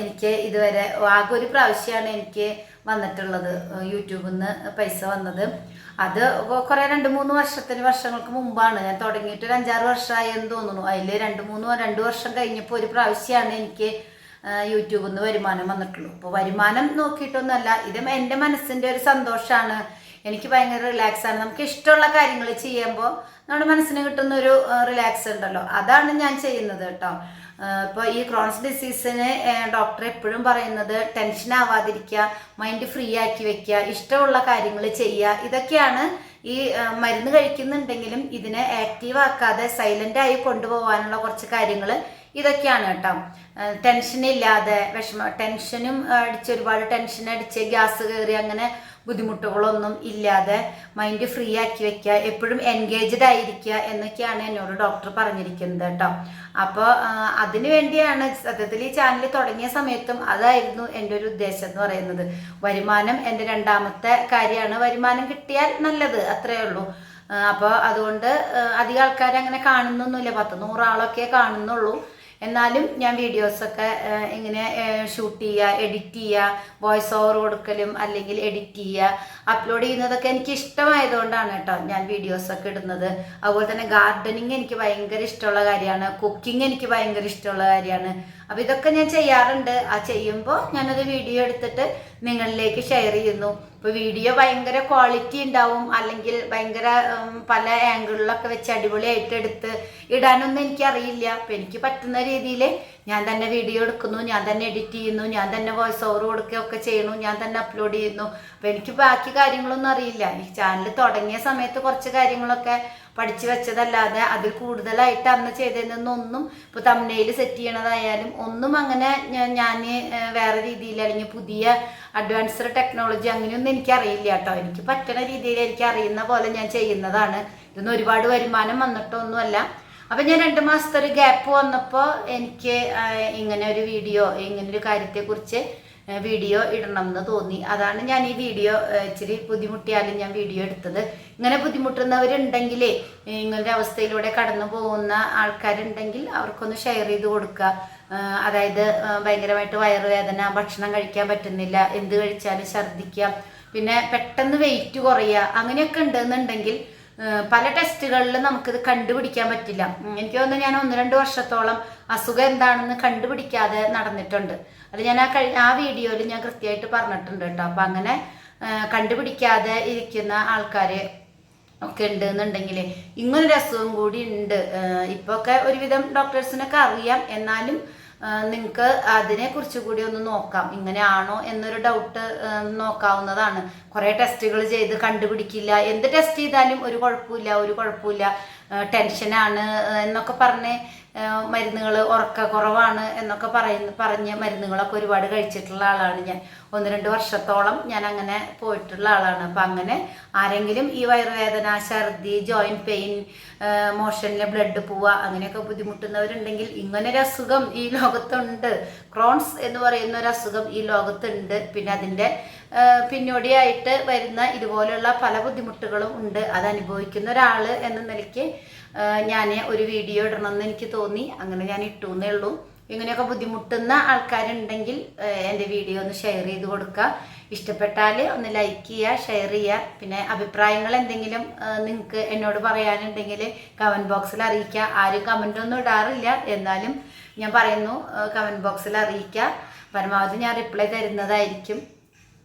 Speaker 1: എനിക്ക് ഇതുവരെ ആകെ ഒരു പ്രാവശ്യമാണ് എനിക്ക് വന്നിട്ടുള്ളത് യൂട്യൂബിൽ നിന്ന് പൈസ വന്നത്. അത് കുറേ രണ്ട് മൂന്ന് വർഷത്തിന് വർഷങ്ങൾക്ക് മുമ്പാണ്. ഞാൻ തുടങ്ങിയിട്ട് ഒരു അഞ്ചാറ് വർഷമായി എന്ന് തോന്നുന്നു. അതിൽ രണ്ട് മൂന്ന് രണ്ട് വർഷം കഴിഞ്ഞപ്പോൾ ഒരു പ്രാവശ്യമാണ് എനിക്ക് യൂട്യൂബിൽ നിന്ന് വരുമാനം വന്നിട്ടുള്ളൂ. അപ്പോൾ വരുമാനം നോക്കിയിട്ടൊന്നുമല്ല ഇത് എന്റെ മനസ്സിന്റെ ഒരു സന്തോഷമാണ് എനിക്ക് ഭയങ്കര റിലാക്സ് ആണ്. നമുക്ക് ഇഷ്ടമുള്ള കാര്യങ്ങൾ ചെയ്യുമ്പോൾ നമ്മുടെ മനസ്സിന് കിട്ടുന്ന ഒരു റിലാക്സ് ഉണ്ടല്ലോ. അതാണ് ഞാൻ ചെയ്യുന്നത് കേട്ടോ. ഇപ്പോൾ ഈ ക്രോൺസ് ഡിസീസിന് ഡോക്ടർ എപ്പോഴും പറയുന്നത് ടെൻഷൻ ആവാതിരിക്കുക മൈൻഡ് ഫ്രീ ആക്കി വെക്കുക ഇഷ്ടമുള്ള കാര്യങ്ങൾ ചെയ്യുക. ഇതൊക്കെയാണ് ഈ മരുന്ന് കഴിക്കുന്നുണ്ടെങ്കിലും ഇതിനെ ആക്റ്റീവ് ആക്കാതെ സൈലന്റ് ആയി കൊണ്ടുപോകാനുള്ള കുറച്ച് കാര്യങ്ങൾ ഇതൊക്കെയാണ് കേട്ടോ. ടെൻഷൻ ഇല്ലാതെ വിഷമ ടെൻഷനും അടിച്ച് ഒരുപാട് ടെൻഷൻ അടിച്ച് ഗ്യാസ് കയറി അങ്ങനെ ബുദ്ധിമുട്ടുകളൊന്നും ഇല്ലാതെ മൈൻഡ് ഫ്രീ ആക്കി വെക്കുക എപ്പോഴും എൻഗേജ്ഡ് ആയിരിക്കുക എന്നൊക്കെയാണ് എന്നോട് ഡോക്ടർ പറഞ്ഞിരിക്കുന്നത് കേട്ടോ. അപ്പോൾ അതിനു വേണ്ടിയാണ് സത്യത്തിൽ ഈ ചാനൽ തുടങ്ങിയ സമയത്തും അതായിരുന്നു എന്റെ ഒരു ഉദ്ദേശം എന്ന് പറയുന്നത്. വരുമാനം എന്റെ രണ്ടാമത്തെ കാര്യമാണ്. വരുമാനം കിട്ടിയാൽ നല്ലത് അത്രയേ ഉള്ളൂ. അപ്പോൾ അതുകൊണ്ട് അധികം ആൾക്കാർ അങ്ങനെ കാണുന്നൊന്നുമില്ല. പത്ത് നൂറാളൊക്കെ കാണുന്നുള്ളൂ. എന്നാലും ഞാൻ വീഡിയോസൊക്കെ ഇങ്ങനെ ഷൂട്ട് ചെയ്യുക എഡിറ്റ് ചെയ്യുക വോയിസ് ഓവർ കൊടുക്കലും അല്ലെങ്കിൽ എഡിറ്റ് ചെയ്യുക അപ്ലോഡ് ചെയ്യുന്നതൊക്കെ എനിക്ക് ഇഷ്ടമായതുകൊണ്ടാണ് കേട്ടോ ഞാൻ വീഡിയോസൊക്കെ ഇടുന്നത്. അതുപോലെ തന്നെ ഗാർഡനിങ് എനിക്ക് ഭയങ്കര ഇഷ്ടമുള്ള കാര്യമാണ്. കുക്കിംഗ് എനിക്ക് ഭയങ്കര ഇഷ്ടമുള്ള കാര്യമാണ്. അപ്പോൾ ഇതൊക്കെ ഞാൻ ചെയ്യാറുണ്ട്. ആ ചെയ്യുമ്പോൾ ഞാനത് വീഡിയോ എടുത്തിട്ട് നിങ്ങളിലേക്ക് ഷെയർ ചെയ്യുന്നു. ഇപ്പോൾ വീഡിയോ ഭയങ്കര ക്വാളിറ്റി ഉണ്ടാവും. അല്ലെങ്കിൽ ഭയങ്കര പല ആംഗിളിലൊക്കെ വെച്ച് അടിപൊളിയായിട്ട് എടുത്ത് ഇടാനൊന്നും എനിക്കറിയില്ല. അപ്പൊ എനിക്ക് പറ്റുന്ന രീതിയിൽ ഞാൻ തന്നെ വീഡിയോ എടുക്കുന്നു. ഞാൻ തന്നെ എഡിറ്റ് ചെയ്യുന്നു. ഞാൻ തന്നെ വോയിസ് ഓവർ കൊടുക്കുകയൊക്കെ ചെയ്യണു ഞാൻ തന്നെ അപ്ലോഡ് ചെയ്യുന്നു. അപ്പോൾ എനിക്ക് ബാക്കി കാര്യങ്ങളൊന്നും അറിയില്ല. ഈ ചാനൽ തുടങ്ങിയ സമയത്ത് കുറച്ച് കാര്യങ്ങളൊക്കെ പഠിച്ചു വെച്ചതല്ലാതെ അതിൽ കൂടുതലായിട്ട് അന്ന് ചെയ്തതിനൊന്നും ഇപ്പോൾ തമ്മനയിൽ സെറ്റ് ചെയ്യണതായാലും ഒന്നും അങ്ങനെ ഞാൻ വേറെ രീതിയിൽ അല്ലെങ്കിൽ പുതിയ അഡ്വാൻസ്ഡ് ടെക്നോളജി അങ്ങനെയൊന്നും എനിക്കറിയില്ല കേട്ടോ. എനിക്ക് പറ്റണ രീതിയിൽ എനിക്ക് അറിയുന്ന പോലെ ഞാൻ ചെയ്യുന്നതാണ്. ഇതൊന്നും ഒരുപാട് വരുമാനം വന്നിട്ടൊന്നുമല്ല. അപ്പം ഞാൻ രണ്ട് മാസത്തെ ഒരു ഗ്യാപ്പ് വന്നപ്പോൾ എനിക്ക് ഇങ്ങനെ ഒരു വീഡിയോ ഇങ്ങനെ ഒരു കാര്യത്തെക്കുറിച്ച് വീഡിയോ ഇടണം എന്ന് തോന്നി. അതാണ് ഞാൻ ഈ വീഡിയോ ഇച്ചിരി ബുദ്ധിമുട്ടിയാലും ഞാൻ വീഡിയോ എടുത്തത്. ഇങ്ങനെ ബുദ്ധിമുട്ടുന്നവരുണ്ടെങ്കിൽ നിങ്ങളുടെ അവസ്ഥയിലൂടെ കടന്നു പോകുന്ന ആൾക്കാരുണ്ടെങ്കിൽ അവർക്കൊന്ന് ഷെയർ ചെയ്ത് കൊടുക്കുക. അതായത് ഭയങ്കരമായിട്ട് വയറുവേദന ഭക്ഷണം കഴിക്കാൻ പറ്റുന്നില്ല എന്ത് കഴിച്ചാലും ഛർദ്ദിക്കുക പിന്നെ പെട്ടെന്ന് വെയിറ്റ് കുറയുക അങ്ങനെയൊക്കെ ഉണ്ടെന്നുണ്ടെങ്കിൽ പല ടെസ്റ്റുകളിൽ നമുക്കിത് കണ്ടുപിടിക്കാൻ പറ്റില്ല. എനിക്ക് തോന്നുന്നു ഞാൻ ഒന്ന് രണ്ട് വർഷത്തോളം അസുഖം എന്താണെന്ന് കണ്ടുപിടിക്കാതെ നടന്നിട്ടുണ്ട്. അത് ഞാൻ ആ കഴിഞ്ഞ ആ വീഡിയോയിൽ ഞാൻ കൃത്യമായിട്ട് പറഞ്ഞിട്ടുണ്ട് കേട്ടോ. അപ്പം അങ്ങനെ കണ്ടുപിടിക്കാതെ ഇരിക്കുന്ന ആൾക്കാർ ഒക്കെ ഉണ്ട് എന്നുണ്ടെങ്കിൽ ഇങ്ങനൊരു അസുഖം കൂടി ഉണ്ട്. ഇപ്പോൾ ഒക്കെ ഒരുവിധം ഡോക്ടേഴ്സിനൊക്കെ അറിയാം. എന്നാലും നിങ്ങൾക്ക് അതിനെ കുറിച്ച് കൂടി ഒന്ന് നോക്കാം. ഇങ്ങനെയാണോ എന്നൊരു ഡൗട്ട് നോക്കാവുന്നതാണ്. കുറേ ടെസ്റ്റുകൾ ചെയ്ത് കണ്ടുപിടിക്കില്ല. എന്ത് ടെസ്റ്റ് ചെയ്താലും ഒരു കുഴപ്പമില്ല ഒരു കുഴപ്പമില്ല. ടെൻഷനാണ് എന്നൊക്കെ പറഞ്ഞ് മരുന്നുകൾ ഉറക്ക കുറവാണ് എന്നൊക്കെ പറയുന്ന പറഞ്ഞ് മരുന്നുകളൊക്കെ ഒരുപാട് കഴിച്ചിട്ടുള്ള ആളാണ് ഞാൻ. ഒന്ന് രണ്ട് വർഷത്തോളം ഞാൻ അങ്ങനെ പോയിട്ടുള്ള ആളാണ്. അപ്പം അങ്ങനെ ആരെങ്കിലും ഈ വയറുവേദന ഛർദി ജോയിന്റ് പെയിൻ മോഷനിലെ ബ്ലഡ് പോവുക അങ്ങനെയൊക്കെ ബുദ്ധിമുട്ടുന്നവരുണ്ടെങ്കിൽ ഇങ്ങനൊരു അസുഖം ഈ ലോകത്തുണ്ട്. ക്രോൺസ് എന്ന് പറയുന്ന ഒരു അസുഖം ഈ ലോകത്തുണ്ട്. പിന്നെ അതിന്റെ പിന്നോടിയായിട്ട് വരുന്ന ഇതുപോലെയുള്ള പല ബുദ്ധിമുട്ടുകളും ഉണ്ട്. അത് അനുഭവിക്കുന്ന ഒരാൾ എന്ന നിലയ്ക്ക് ഞാൻ ഒരു വീഡിയോ ഇടണമെന്ന് എനിക്ക് തോന്നി. അങ്ങനെ ഞാൻ ഇട്ടു എന്നേ ഉള്ളൂ. ഇങ്ങനെയൊക്കെ ബുദ്ധിമുട്ടുന്ന ആൾക്കാരുണ്ടെങ്കിൽ എന്റെ വീഡിയോ ഒന്ന് ഷെയർ ചെയ്ത് കൊടുക്കുക. ഇഷ്ടപ്പെട്ടാൽ ഒന്ന് ലൈക്ക് ചെയ്യുക ഷെയർ ചെയ്യുക. പിന്നെ അഭിപ്രായങ്ങൾ എന്തെങ്കിലും നിങ്ങൾക്ക് എന്നോട് പറയാനുണ്ടെങ്കിൽ കമന്റ് ബോക്സിൽ അറിയിക്കുക. ആരും കമന്റ് ഒന്നും ഇടാറില്ല. എന്നാലും ഞാൻ പറയുന്നു കമന്റ് ബോക്സിൽ അറിയിക്കുക. പരമാവധി ഞാൻ റിപ്ലൈ തരുന്നതായിരിക്കും.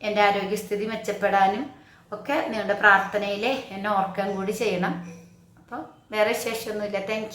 Speaker 1: എന്റെ ആരോഗ്യസ്ഥിതി മെച്ചപ്പെടാനും ഒക്കെ നിങ്ങളുടെ പ്രാർത്ഥനയിൽ എന്നെ ഓർക്കാൻ കൂടി ചെയ്യണം. വേറെ വിശേഷമൊന്നുമില്ല. താങ്ക്